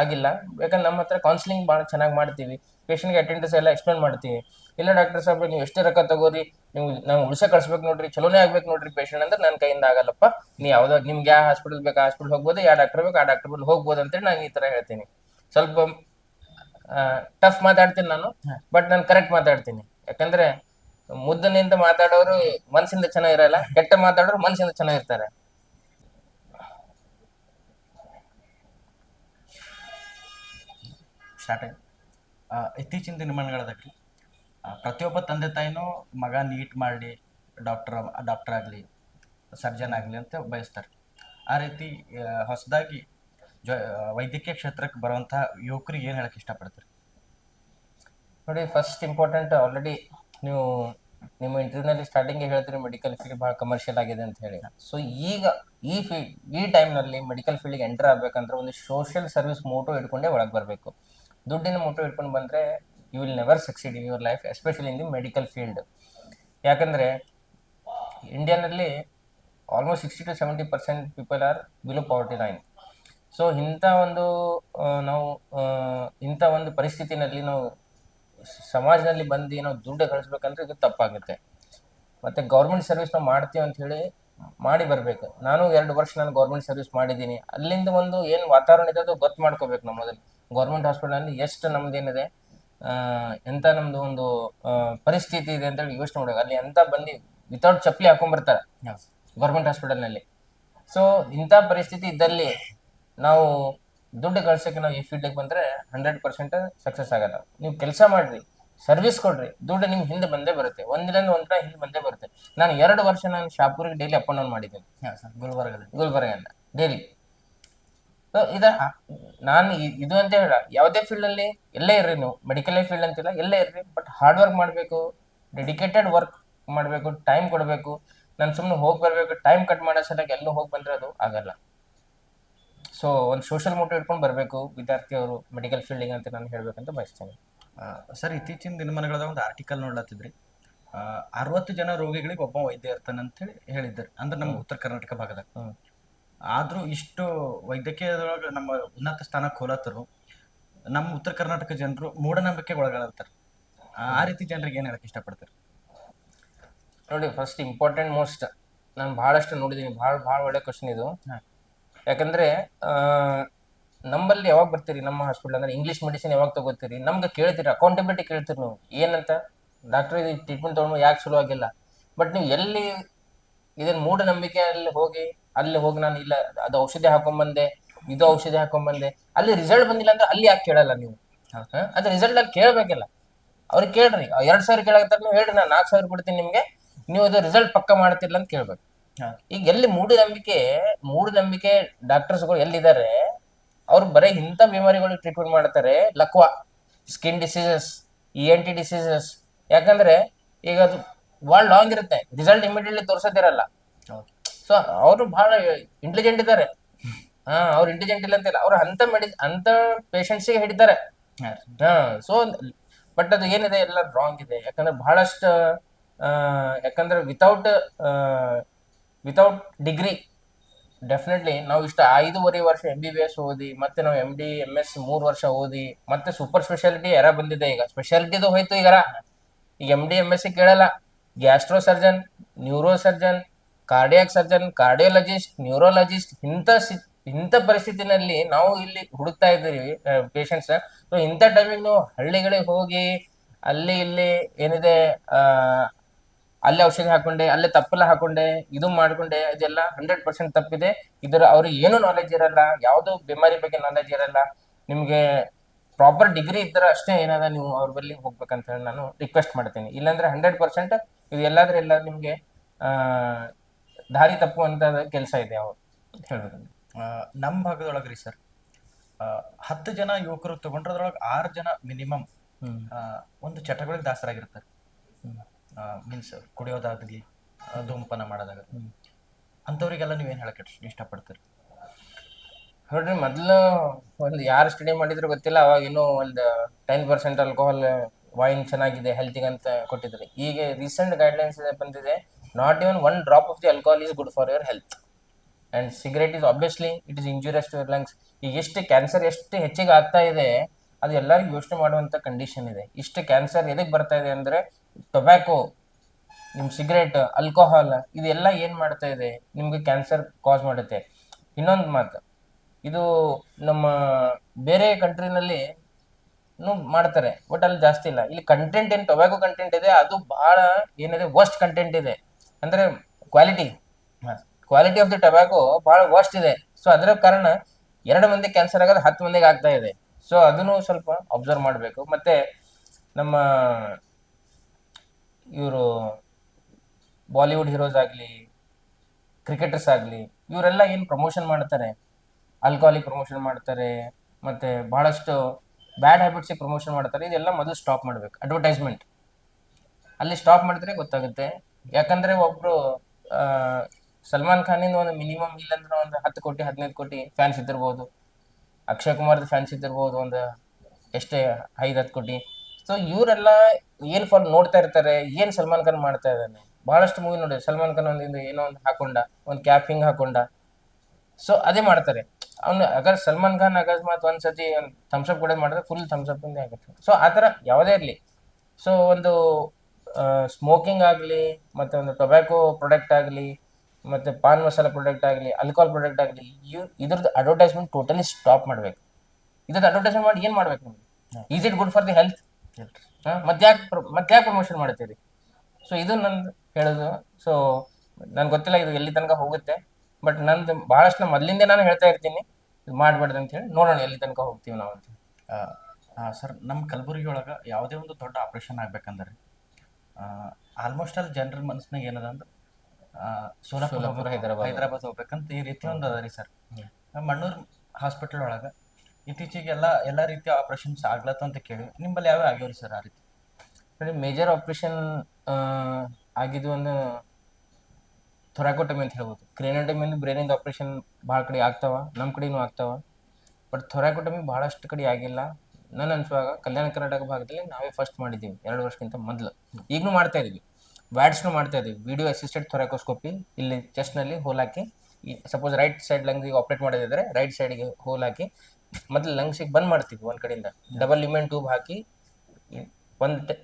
ಆಗಿಲ್ಲ. ಯಾಕಂದ್ರೆ ನಮ್ಮ ಹತ್ರ ಕೌನ್ಸಿಲಿಂಗ್ ಭಾಳ ಚೆನ್ನಾಗಿ ಮಾಡ್ತೀವಿ. ಪೇಷಂಟ್ಗೆ ಅಟೆಂಡೆನ್ಸ್ ಎಲ್ಲ ಎಕ್ಸ್ಪ್ಲೇನ್ ಮಾಡ್ತೀವಿ. ಇಲ್ಲ ಡಾಕ್ಟರ್ ಸಾಹೇಬ್ ನೀವು ಎಷ್ಟೇ ರೊಕ್ಕ ತಗೋರಿ ನೀವು ನಾವು ಉಳಿಸ ಕಳ್ಸ್ಬೇಕು ನೋಡ್ರಿ ಚಲೋನೇ ಆಗ್ಬೇಕು ನೋಡ್ರಿ ಪೇಷಂಟ್ ಅಂದ್ರೆ ನನ್ನ ಕೈಯಿಂದ ಆಗಲ್ಲಪ್ಪ. ನೀವು ಯಾವ್ದೋ ನಿಮ್ಗೆ ಯಾವ ಹಾಸ್ಪಿಟಲ್ ಬೇಕು ಆ ಹಾಸ್ಪಿಟಲ್ ಹೋಗ್ಬೋದು ಯಾವ ಡಾಕ್ಟರ್ ಬೇಕು ಆ ಡಾಕ್ಟರ್ ಬಲ್ಲಿ ಹೋಗ್ಬೋದು ಅಂತೇಳಿ ನಾನು ಈ ತರ ಹೇಳ್ತೀನಿ. ಸ್ವಲ್ಪ ಟಫ್ ಮಾತಾಡ್ತೀನಿ ನಾನು ಬಟ್ ನಾನು ಕರೆಕ್ಟ್ ಮಾತಾಡ್ತೀನಿ. ಯಾಕಂದ್ರೆ ಮುದ್ದನಿಂದ ಮಾತಾಡೋರು ಮನಸ್ಸಿಂದ ಚೆನ್ನಾಗಿರಲ್ಲ ಕೆಟ್ಟ ಮಾತಾಡೋರು ಮನಸ್ಸಿಂದ ಚೆನ್ನಾಗಿರ್ತಾರೆ. ಸ್ಟಾರ್ಟ್ ಇತ್ತೀಚಿನ ದಿನಮಾನಗಳದಕ್ಕೆ ಪ್ರತಿಯೊಬ್ಬ ತಂದೆ ತಾಯಿನೂ ಮಗ ನೀಟ್ ಮಾಡಿ ಡಾಕ್ಟರ್ ಡಾಕ್ಟರ್ ಆಗಲಿ ಸರ್ಜನ್ ಆಗಲಿ ಅಂತ ಬಯಸ್ತಾರೆ. ಆ ರೀತಿ ಹೊಸದಾಗಿ ಜ ವೈದ್ಯಕೀಯ ಕ್ಷೇತ್ರಕ್ಕೆ ಬರುವಂಥ ಯುವಕರಿಗೆ ಏನು ಹೇಳಕ್ಕೆ ಇಷ್ಟಪಡ್ತೀರಿ? ನೋಡಿ ಫಸ್ಟ್ ಇಂಪಾರ್ಟೆಂಟ್ ಆಲ್ರೆಡಿ ನೀವು ನಿಮ್ಮ ಇಂಟರ್ವ್ಯೂನಲ್ಲಿ ಸ್ಟಾರ್ಟಿಂಗ್ ಹೇಳ್ತೀರಿ ಮೆಡಿಕಲ್ ಫೀಲ್ಡ್ ಭಾಳ ಕಮರ್ಷಿಯಲ್ ಆಗಿದೆ ಅಂತ ಹೇಳಿ. ಸೊ ಈಗ ಈ ಫೀಲ್ಡ್ ಈ ಟೈಮ್ನಲ್ಲಿ ಮೆಡಿಕಲ್ ಫೀಲ್ಡಿಗೆ ಎಂಟರ್ ಆಗಬೇಕಂದ್ರೆ ಒಂದು ಸೋಷಿಯಲ್ ಸರ್ವಿಸ್ ಮೋಟೋ ಇಟ್ಕೊಂಡೇ ಒಳಗೆ ಬರಬೇಕು. ದುಡ್ಡಿನ ಮೋಟೋ ಇಟ್ಕೊಂಡು ಬಂದರೆ you will never succeed in your life especially in the medical field ಯಾಕಂದರೆ ಇಂಡಿಯಾನಲ್ಲಿ almost sixty to seventy percent people are below poverty line so ಇಂಥ ಒಂದು ನಾವು ಇಂಥ ಒಂದು ಪರಿಸ್ಥಿತಿನಲ್ಲಿ ನಾವು ಸಮಾಜದಲ್ಲಿ ಬಂದು ನಾವು ದುಡ್ಡು ಗಳಿಸ್ಬೇಕಂದ್ರೆ ಇದು ತಪ್ಪಾಗುತ್ತೆ. ಮತ್ತು ಗೌರ್ಮೆಂಟ್ ಸರ್ವಿಸ್ ನಾವು ಮಾಡ್ತೀವಿ ಅಂತ ಹೇಳಿ ಮಾಡಿ ಬರಬೇಕು. ನಾನು ಎರಡು ವರ್ಷ ನಾನು ಗೌರ್ಮೆಂಟ್ ಸರ್ವಿಸ್ ಮಾಡಿದ್ದೀನಿ. ಅಲ್ಲಿಂದ ಒಂದು ಏನು ವಾತಾವರಣ ಇದೆ ಅದು ಗೊತ್ತು ಮಾಡ್ಕೋಬೇಕು ನಾವು ಮೊದಲು ಗೌರ್ಮೆಂಟ್ ಹಾಸ್ಪಿಟಲಲ್ಲಿ ಎಷ್ಟು ನಮ್ದು ಏನಿದೆ ಆ, ಎಂಥ ನಮ್ದು ಒಂದು ಪರಿಸ್ಥಿತಿ ಇದೆ ಅಂತೇಳಿ ಯೋಚನೆ ಮಾಡಬೇಕು ಅಲ್ಲಿ ಎಂತ ಬಂದು ವಿತೌಟ್ ಚಪ್ಪಲಿ ಹಾಕೊಂಡ್ಬರ್ತಾರೆ ಗೌರ್ಮೆಂಟ್ ಹಾಸ್ಪಿಟಲ್ನಲ್ಲಿ. ಸೊ ಇಂಥ ಪರಿಸ್ಥಿತಿ ಇದ್ದಲ್ಲಿ ನಾವು ದುಡ್ಡು ಗಳಿಸೋಕೆ ನಾವು ಈ ಫೀಲ್ಡಿಗೆ ಬಂದರೆ ಹಂಡ್ರೆಡ್ ಪರ್ಸೆಂಟ್ ಸಕ್ಸಸ್ ಆಗಲ್ಲ. ನೀವು ಕೆಲಸ ಮಾಡಿರಿ ಸರ್ವಿಸ್ ಕೊಡ್ರಿ ದುಡ್ಡು ನಿಮ್ಗೆ ಹಿಂದೆ ಬಂದೇ ಬರುತ್ತೆ. ಒಂದಿಲ್ಲ ಒಂದ್ ದಿನ ಹಿಂದೆ ಬಂದೇ ಬರುತ್ತೆ. ನಾನು ಎರಡು ವರ್ಷ ನಾನು ಶಾಪುರಿಗೆ ಡೈಲಿ ಅಪ್ ಅಂಡ್ ಡೌನ್ ಮಾಡಿದ್ದೀನಿ. ಗುಲ್ಬರ್ಗದಲ್ಲಿ. ಗುಲ್ಬರ್ಗದಿಂದ ಡೈಲಿ ಸೊ ಇದ ನಾನು ಇದು ಅಂತ ಹೇಳ ಯಾವುದೇ ಫೀಲ್ಡ್ ಅಲ್ಲಿ ಎಲ್ಲೇ ಇರ್ರಿ ನೀವು ಮೆಡಿಕಲ್ ಫೀಲ್ಡ್ ಅಂತಿಲ್ಲ ಎಲ್ಲೇ ಇರ್ರಿ ಬಟ್ ಹಾರ್ಡ್ ವರ್ಕ್ ಮಾಡಬೇಕು ಡೆಡಿಕೇಟೆಡ್ ವರ್ಕ್ ಮಾಡಬೇಕು ಟೈಮ್ ಕೊಡಬೇಕು ನಾನು ಸುಮ್ಮನೆ ಹೋಗಿ ಬರಬೇಕು ಟೈಮ್ ಕಟ್ ಮಾಡೋ ಸಲುವಾಗಿ ಎಲ್ಲೂ ಹೋಗಿ ಬಂದ್ರೆ ಅದು ಆಗಲ್ಲ. ಸೊ ಒಂದು ಸೋಷಿಯಲ್ ಮೋಟಿವ್ ಇಟ್ಕೊಂಡು ಬರಬೇಕು ವಿದ್ಯಾರ್ಥಿಯವರು ಮೆಡಿಕಲ್ ಫೀಲ್ಡಿಗೆ ಅಂತ ನಾನು ಹೇಳಬೇಕಂತ ಬಯಸ್ತೇನೆ. ಸರ್ ಇತ್ತೀಚಿನ ದಿನಮಾನಗಳದ ಒಂದು ಆರ್ಟಿಕಲ್ ನೋಡ್ಲತ್ತಿದ್ರಿ. ಅರವತ್ತು ಜನ ರೋಗಿಗಳಿಗೆ ಒಬ್ಬ ವೈದ್ಯ ಇರ್ತಾನೆ ಅಂತೇಳಿ ಹೇಳಿದ್ದಾರೆ ಅಂದ್ರೆ ನಮ್ಮ ಉತ್ತರ ಕರ್ನಾಟಕ ಭಾಗದಾಗ. ಆದ್ರೂ ಇಷ್ಟು ವೈದ್ಯಕೀಯದೊಳಗೆ ನಮ್ಮ ಉನ್ನತ ಸ್ಥಾನಕ್ಕೆ ಹೋಲತ್ತರು ನಮ್ಮ ಉತ್ತರ ಕರ್ನಾಟಕ ಜನರು ಮೂಢನಂಬಿಕೆ ಒಳಗಾಗ್ತಾರೆ. ಆ ರೀತಿ ಜನರಿಗೆ ಏನು ಹೇಳಕ್ಕೆ ಇಷ್ಟಪಡ್ತಾರೆ? ನೋಡಿ ಫಸ್ಟ್ ಇಂಪಾರ್ಟೆಂಟ್ ಮೋಸ್ಟ್ ನಾನು ಭಾಳಷ್ಟು ನೋಡಿದ್ದೀನಿ ಭಾಳ ಭಾಳ ಒಳ್ಳೆ ಕ್ವಶನ್ ಇದು. ಯಾಕಂದ್ರೆ ನಂಬಲ್ಲಿ ನಮ್ಮಲ್ಲಿ ಯಾವಾಗ ಬರ್ತೀರಿ ನಮ್ಮ ಹಾಸ್ಪಿಟಲ್ ಅಂದ್ರೆ ಇಂಗ್ಲೀಷ್ ಮೆಡಿಸಿನ್ ಯಾವಾಗ ತಗೋತೀರಿ? ನಮ್ಗೆ ಕೇಳ್ತೀರಿ ಅಕೌಂಟಬಿಲಿಟಿ ಕೇಳ್ತೀರಿ ನೀವು. ಏನಂತ? ಡಾಕ್ಟರ್ ಇದು ಟ್ರೀಟ್ಮೆಂಟ್ ತೊಗೊಂಡು ಯಾಕೆ ಚಲೋ ಆಗಿಲ್ಲ? ಬಟ್ ನೀವು ಎಲ್ಲಿ ಇದನ್ನ ಮೂಢನಂಬಿಕೆಯಲ್ಲಿ ಹೋಗಿ ಅಲ್ಲಿ ಹೋಗಿ ನಾನು ಇಲ್ಲ ಅದು ಔಷಧಿ ಹಾಕೊಂಡ್ಬಂದೆ ಇದು ಔಷಧಿ ಹಾಕೊಂಡ್ಬಂದೆ ಅಲ್ಲಿ ರಿಸಲ್ಟ್ ಬಂದಿಲ್ಲ ಅಂದ್ರೆ ಅಲ್ಲಿ ಯಾಕೆ ಕೇಳಲ್ಲ ನೀವು? ಅದು ರಿಸಲ್ಟ್ ಅಲ್ಲಿ ಕೇಳಬೇಕಿಲ್ಲ ಅವ್ರಿಗೆ ಕೇಳ್ರಿ ಎರಡ್ ಸಾವಿರ ಕೇಳಾಕತ್ತಾರ ನೀವು ಹೇಳ್ರಿ ನಾನು ನಾಲ್ಕು ಸಾವಿರ ಕೊಡ್ತೀನಿ ನಿಮ್ಗೆ ನೀವು ಅದು ರಿಸಲ್ಟ್ ಪಕ್ಕ ಮಾಡ್ತಿಲ್ಲ ಅಂತ ಕೇಳ್ಬೇಕು. ಈಗ ಎಲ್ಲಿ ಮೂಢನಂಬಿಕೆ ಮೂಢನಂಬಿಕೆ ಡಾಕ್ಟರ್ಸ್ಗಳು ಎಲ್ಲಿದ್ದಾರೆ ಅವ್ರು ಬರೀ ಇಂಥ ಬಿಮಾರಿಗಳಿಗೆ ಟ್ರೀಟ್ಮೆಂಟ್ ಮಾಡ್ತಾರೆ ಲಕ್ವಾ skin diseases E N T diseases ಯಾಕಂದ್ರೆ ಈಗ ಅದು ಭಾಳ ಲಾಂಗ್ ಇರುತ್ತೆ ರಿಸಲ್ಟ್ ಇಮಿಡಿಯೇಟ್ಲಿ ತೋರಿಸೋದಿರಲ್ಲ. ಸೊ ಅವರು ಬಹಳ ಇಂಟೆಲಿಜೆಂಟ್ ಇದ್ದಾರೆ ಹಾ, ಅವ್ರು ಇಂಟೆಲಿಜೆಂಟ್ ಇಲ್ಲ ಅಂತಿಲ್ಲ ಅವ್ರು ಅಂತ ಮೆಡಿ ಅಂತ ಪೇಷಂಟ್ಸಿಗೆ ಹಿಡಿತಾರೆ. ಹಾ. ಸೊ ಬಟ್ ಅದು ಏನಿದೆ ಎಲ್ಲ ರಾಂಗ್ ಇದೆ. ಯಾಕಂದ್ರೆ ಬಹಳಷ್ಟು ಯಾಕಂದ್ರೆ ವಿತೌಟ್ ವಿತೌಟ್ ಡಿಗ್ರಿ ಡೆಫಿನೆಟ್ಲಿ ನಾವು ಇಷ್ಟ ಐದೂವರೆ ವರ್ಷ ಎಂ ಬಿ ಬಿ ಎಸ್ ಓದಿ, ಮತ್ತೆ ನಾವು ಎಂ ಡಿ ಎಂ ಎಸ್ ಮೂರು ವರ್ಷ ಓದಿ, ಮತ್ತೆ ಸೂಪರ್ ಸ್ಪೆಷಾಲಿಟಿ ಎರ ಬಂದಿದೆ ಈಗ? ಸ್ಪೆಷಾಲಿಟಿದು ಹೋಯ್ತು ಈಗ ಈಗ ಎಂ ಡಿ ಎಂ ಎಸ್ ಕೇಳಲ್ಲ. Gastro surgeon neuro surgeon cardiac surgeon cardiologist neurologist ಇಂಥ ಇಂಥ ಪರಿಸ್ಥಿತಿನಲ್ಲಿ ನಾವು ಇಲ್ಲಿ ಹುಡುಕ್ತಾ ಇದ್ದೀವಿ ಪೇಷಂಟ್ಸ್ ಸೊ ಇಂಥ ಟೈಮಿಗೆ ನೀವು ಹಳ್ಳಿಗಳಿಗೆ ಹೋಗಿ ಅಲ್ಲಿ ಇಲ್ಲಿ ಏನಿದೆ ಅಲ್ಲಿ ಔಷಧಿ ಹಾಕೊಂಡೆ, ಅಲ್ಲೇ ತಪ್ಪಲ್ಲ ಹಾಕೊಂಡೆ, ಇದು ಮಾಡ್ಕೊಂಡೆ, ಇದೆಲ್ಲ ಹಂಡ್ರೆಡ್ ಪರ್ಸೆಂಟ್ ತಪ್ಪಿದೆ. ಇದರ ಅವ್ರಿಗೆ ಏನು ನಾಲೆಜ್ ಇರಲ್ಲ, ಯಾವುದು ಬಿಮಾರಿ ಬಗ್ಗೆ ನಾಲೆಜ್ ಇರಲ್ಲ. ನಿಮಗೆ ಪ್ರಾಪರ್ ಡಿಗ್ರಿ ಇದ್ದರೆ ಅಷ್ಟೇ ಏನದ ನೀವು ಅವ್ರ ಬಳಿ ಹೋಗ್ಬೇಕಂತ ಹೇಳಿ ನಾನು ರಿಕ್ವೆಸ್ಟ್ ಮಾಡ್ತೀನಿ. ಇಲ್ಲಾಂದ್ರೆ ಹಂಡ್ರೆಡ್ ಪರ್ಸೆಂಟ್ ಇದು ಎಲ್ಲಾದ್ರೆಲ್ಲ ನಿಮಗೆ, ಆ ದಾರಿ ತಪ್ಪುವಂತ ಕೆಲಸ ಇದೆ ಅವರು ಹೇಳ್ಬೇಕಂದ್ರೆ ನಮ್ಮ ಭಾಗದೊಳಗೆ ರೀ ಸರ್ ಹತ್ತು ಜನ ಯುವಕರು ತಗೊಂಡ್ರದ್ರೊಳಗೆ ಆರು ಜನ ಮಿನಿಮಮ್ ಒಂದು ಚಟಗಳಿಗೆ ದಾಸರಾಗಿರ್ತಾರೆ. ಮೀನ್ಸ್ ಕುಡಿಯೋದಾಗಲಿ ಧೂಮಪಾನ ಮಾಡೋದಾಗಲಿ. ಅಂಥವ್ರಿಗೆಲ್ಲ ನೀವೇನು ಹೇಳಕ್ಕೆ ಇಷ್ಟಪಡ್ತೀರಿ? ನೋಡ್ರಿ ಮೊದ್ಲು ಒಂದು ಯಾರು ಸ್ಟಡಿ ಮಾಡಿದ್ರು ಗೊತ್ತಿಲ್ಲ ಅವಾಗ ಇನ್ನೂ ಒಂದು ಟೆನ್ ಪರ್ಸೆಂಟ್ ಆಲ್ಕೋಹಾಲ್ ವೈನ್ ಚೆನ್ನಾಗಿದೆ ಹೆಲ್ತಿಗೆ ಅಂತ ಕೊಟ್ಟಿದ್ರಿ. ಈಗ ರೀಸೆಂಟ್ ಗೈಡ್ಲೈನ್ಸ್ ಬಂದಿದೆ not even one drop of the alcohol is good for your health and cigarette is obviously it is injurious to your lungs ಈಗ ಎಷ್ಟು ಕ್ಯಾನ್ಸರ್ ಎಷ್ಟು ಹೆಚ್ಚಿಗೆ ಆಗ್ತಾ ಇದೆ, ಅದು ಎಲ್ಲರಿಗೂ ಯೋಚನೆ ಮಾಡುವಂಥ ಕಂಡೀಷನ್ ಇದೆ. ಇಷ್ಟು ಕ್ಯಾನ್ಸರ್ ಎದಕ್ಕೆ ಬರ್ತಾ ಇದೆ ಅಂದರೆ ಟೊಬ್ಯಾಕೋ ನಿಮ್ಮ ಸಿಗರೇಟ್ ಆಲ್ಕೋಹಾಲ್ ಇದೆಲ್ಲ ಏನು ಮಾಡ್ತಾ ಇದೆ, ನಿಮ್ಗೆ ಕ್ಯಾನ್ಸರ್ ಕಾಸ್ ಮಾಡುತ್ತೆ. ಇನ್ನೊಂದು ಮಾತು, ಇದು ನಮ್ಮ ಬೇರೆ ಕಂಟ್ರಿನಲ್ಲಿ ಮಾಡ್ತಾರೆ ಬಟ್ ಅಲ್ಲಿ ಜಾಸ್ತಿ ಇಲ್ಲ. ಇಲ್ಲಿ ಕಂಟೆಂಟ್ ಏನು ಟೊಬ್ಯಾಕೋ ಕಂಟೆಂಟ್ ಇದೆ, ಅದು ಭಾಳ ಏನಿದೆ ವರ್ಸ್ಟ್ ಕಂಟೆಂಟ್ ಇದೆ. ಅಂದ್ರೆ quality quality of the tobacco ಬಹಳ ವರ್ಸ್ಟ್ ಇದೆ. ಸೊ ಅದರ ಕಾರಣ ಎರಡು ಮಂದಿ ಕ್ಯಾನ್ಸರ್ ಆಗೋದು ಹತ್ತು ಮಂದಿಗೆ ಆಗ್ತಾ ಇದೆ. ಸೊ ಅದನ್ನು ಸ್ವಲ್ಪ ಅಬ್ಸರ್ವ್ ಮಾಡಬೇಕು. ಮತ್ತೆ ನಮ್ಮ ಇವರು ಬಾಲಿವುಡ್ ಹೀರೋಸ್ ಆಗಲಿ ಕ್ರಿಕೆಟರ್ಸ್ ಆಗಲಿ, ಇವರೆಲ್ಲ ಏನು ಪ್ರಮೋಷನ್ ಮಾಡ್ತಾರೆ? ಆಲ್ಕೋಹಾಲಿಕ್ ಪ್ರಮೋಷನ್ ಮಾಡ್ತಾರೆ. ಮತ್ತೆ ಬಹಳಷ್ಟು ಬ್ಯಾಡ್ ಹ್ಯಾಬಿಟ್ಸಿಗೆ ಪ್ರಮೋಷನ್ ಮಾಡ್ತಾರೆ. ಇದೆಲ್ಲ ಮೊದಲು ಸ್ಟಾಪ್ ಮಾಡಬೇಕು. ಅಡ್ವರ್ಟೈಸ್ಮೆಂಟ್ ಅಲ್ಲಿ ಸ್ಟಾಪ್ ಮಾಡಿದ್ರೆ ಗೊತ್ತಾಗುತ್ತೆ. ಯಾಕಂದ್ರೆ ಒಬ್ರು ಆ, ಸಲ್ಮಾನ್ ಖಾನಿಂದ ಒಂದು ಮಿನಿಮಮ್ ಇಲ್ಲಂದ್ರೆ ಒಂದು ಹತ್ತು ಕೋಟಿ ಹದಿನೈದು ಕೋಟಿ ಫ್ಯಾನ್ಸ್ ಇದ್ದಿರ್ಬೋದು. ಅಕ್ಷಯ್ ಕುಮಾರ್ದ ಫ್ಯಾನ್ಸ್ ಇದ್ದಿರ್ಬೋದು ಒಂದು ಎಷ್ಟೇ ಐದು ಹತ್ತು ಕೋಟಿ. ಸೊ ಇವರೆಲ್ಲ ಏನ್ ಫಾಲ್ ನೋಡ್ತಾ ಇರ್ತಾರೆ. ಏನ್ ಸಲ್ಮಾನ್ ಖಾನ್ ಮಾಡ್ತಾ ಇದ್ದಾನೆ? ಬಹಳಷ್ಟು ಮೂವಿ ನೋಡಿ. ಸಲ್ಮಾನ್ ಖಾನ್ ಒಂದು ಏನೋ ಒಂದು ಹಾಕೊಂಡ ಒಂದು ಕ್ಯಾಪ್ ಹಿಂಗ್ ಹಾಕೊಂಡ. ಸೊ ಅದೇ ಮಾಡ್ತಾರೆ. ಅವ್ನು ಅಗರ್ ಸಲ್ಮಾನ್ ಖಾನ್ ಅಕಸ್ಮಾತ್ ಒಂದ್ಸತಿ ಒಂದು ಥಮ್ಸಪ್ ಕೊಡೋದು ಮಾಡಿದ್ರೆ ಫುಲ್ ಥಮ್ಸಪ್ ಇಂದ ಆಗುತ್ತೆ. ಸೊ ಆ ಥರ ಯಾವುದೇ ಇರಲಿ. ಸೊ ಒಂದು ಸ್ಮೋಕಿಂಗ್ ಆಗಲಿ ಮತ್ತೆ ಒಂದು ಟೊಬ್ಯಾಕೋ ಪ್ರಾಡಕ್ಟ್ ಆಗಲಿ ಮತ್ತೆ ಪಾನ್ ಮಸಾಲ ಪ್ರಾಡಕ್ಟ್ ಆಗಲಿ ಆಲ್ಕೋಹಾಲ್ ಪ್ರಾಡಕ್ಟ್ ಆಗಲಿ ಇದ್ರದ್ದು ಅಡ್ವರ್ಟೈಸ್ಮೆಂಟ್ ಟೋಟಲಿ ಸ್ಟಾಪ್ ಮಾಡಬೇಕು. ಇದ್ರದ್ದು ಅಡ್ವರ್ಟೈಸ್ಮೆಂಟ್ ಮಾಡಿ ಏನು ಮಾಡ್ಬೇಕು ನೀವು? Is it good for the health ಮತ್ತೆ ಯಾಕೆ ಮತ್ತೆ ಯಾಕೆ ಪ್ರಮೋಷನ್ ಮಾಡ್ತೀರಿ? ಸೊ ಇದು ನಂದು ಹೇಳೋದು. ಸೊ ನನ್ಗೆ ಗೊತ್ತಿಲ್ಲ ಇದು ಎಲ್ಲಿ ತನಕ ಹೋಗುತ್ತೆ. ಬಟ್ ನಂದು ಬಹಳಷ್ಟು ಮೊದಲಿಂದ ನಾನು ಹೇಳ್ತಾ ಇರ್ತೀನಿ. ಇದು ಮಾಡಬಾರ್ದು ಅಂತ ಹೇಳಿ ನೋಡೋಣ ಎಲ್ಲಿ ತನಕ ಹೋಗ್ತೀವಿ ನಾವು ಅಂತ. ಸರ್ ನಮ್ಮ ಕಲಬುರಗಿ ಒಳಗೆ ಯಾವುದೇ ಒಂದು ದೊಡ್ಡ ಆಪ್ರೇಷನ್ ಆಗ್ಬೇಕಂದ್ರೆ ಆಲ್ಮೋಸ್ಟ್ ಅಲ್ಲಿ ಜನರ ಮನಸ್ಸಿನಾಗ ಏನದ ಅಂದ್ರೆ ಸೋಲಾಪುರ ಹೋಗ್ಬೇಕು, ಹೈದರಾಬಾದ್. ಹೈದರಾಬಾದ್ ಹೋಗ್ಬೇಕಂತ ಈ ರೀತಿ ಒಂದು ಅದ ರೀ ಸರ್. ಮಣ್ಣೂರ್ ಹಾಸ್ಪಿಟಲ್ ಒಳಗೆ ಇತ್ತೀಚೆಗೆ ಎಲ್ಲ ಎಲ್ಲ ರೀತಿಯ ಆಪರೇಷನ್ಸ್ ಆಗ್ಲತ್ತ ಅಂತ ಕೇಳಿ ನಿಮ್ಮಲ್ಲಿ ಯಾವ್ಯಾವ ಆಗ್ಯಾವ್ರಿ ಸರ್ ಆ ರೀತಿ? ಮೇಜರ್ ಆಪರೇಷನ್ ಆಗಿದ್ದು ಒಂದು ಥೊರಾಕೋಟಮಿ ಅಂತ ಹೇಳ್ಬೋದು. ಕ್ರೇನೋಟಮಿ ಅಂದ್ರೆ ಬ್ರೈನಿಂದ ಆಪರೇಷನ್ ಭಾಳ ಕಡೆ ಆಗ್ತಾವ ನಮ್ಮ ಕಡೆನೂ ಆಗ್ತಾವ. ಬಟ್ ಥೊರಾಕೋಟಮಿ ಭಾಳಷ್ಟು ಕಡೆ ಆಗಿಲ್ಲ. ನನ್ನ ಅನ್ಸುವಾಗ ಕಲ್ಯಾಣ ಕರ್ನಾಟಕ ಭಾಗದಲ್ಲಿ ನಾವೇ ಫಸ್ಟ್ ಮಾಡಿದ್ದೀವಿ ಎರಡು ವರ್ಷಕ್ಕಿಂತ ಮೊದಲು. ಈಗಲೂ ಮಾಡ್ತಾ ಇದೀವಿ. ವ್ಯಾಡ್ಸ್ನು ಮಾಡ್ತಾ ಇದೀವಿ. ವಿಡಿಯೋ ಅಸಿಸ್ಟೆಂಟ್ ಥೊರಾಕೋಸ್ಕೋಪಿ ಇಲ್ಲಿ ಚೆಸ್ಟ್ನಲ್ಲಿ ಹೋಲ್ ಹಾಕಿ ಸಪೋಸ್ ರೈಟ್ ಸೈಡ್ ಲಂಗ್ಸಿಗೆ ಆಪ್ರೇಟ್ ಮಾಡೋದಿದ್ರೆ ರೈಟ್ ಸೈಡ್ಗೆ ಹೋಲ್ ಹಾಕಿ, ಮೊದಲು ಲಂಗ್ಸಿಗೆ ಬಂದ್ ಮಾಡ್ತೀವಿ ಒಂದು ಕಡೆಯಿಂದ. ಡಬಲ್ ಲಿಮೆನ್ ಟ್ಯೂಬ್ ಹಾಕಿ ಒಂದು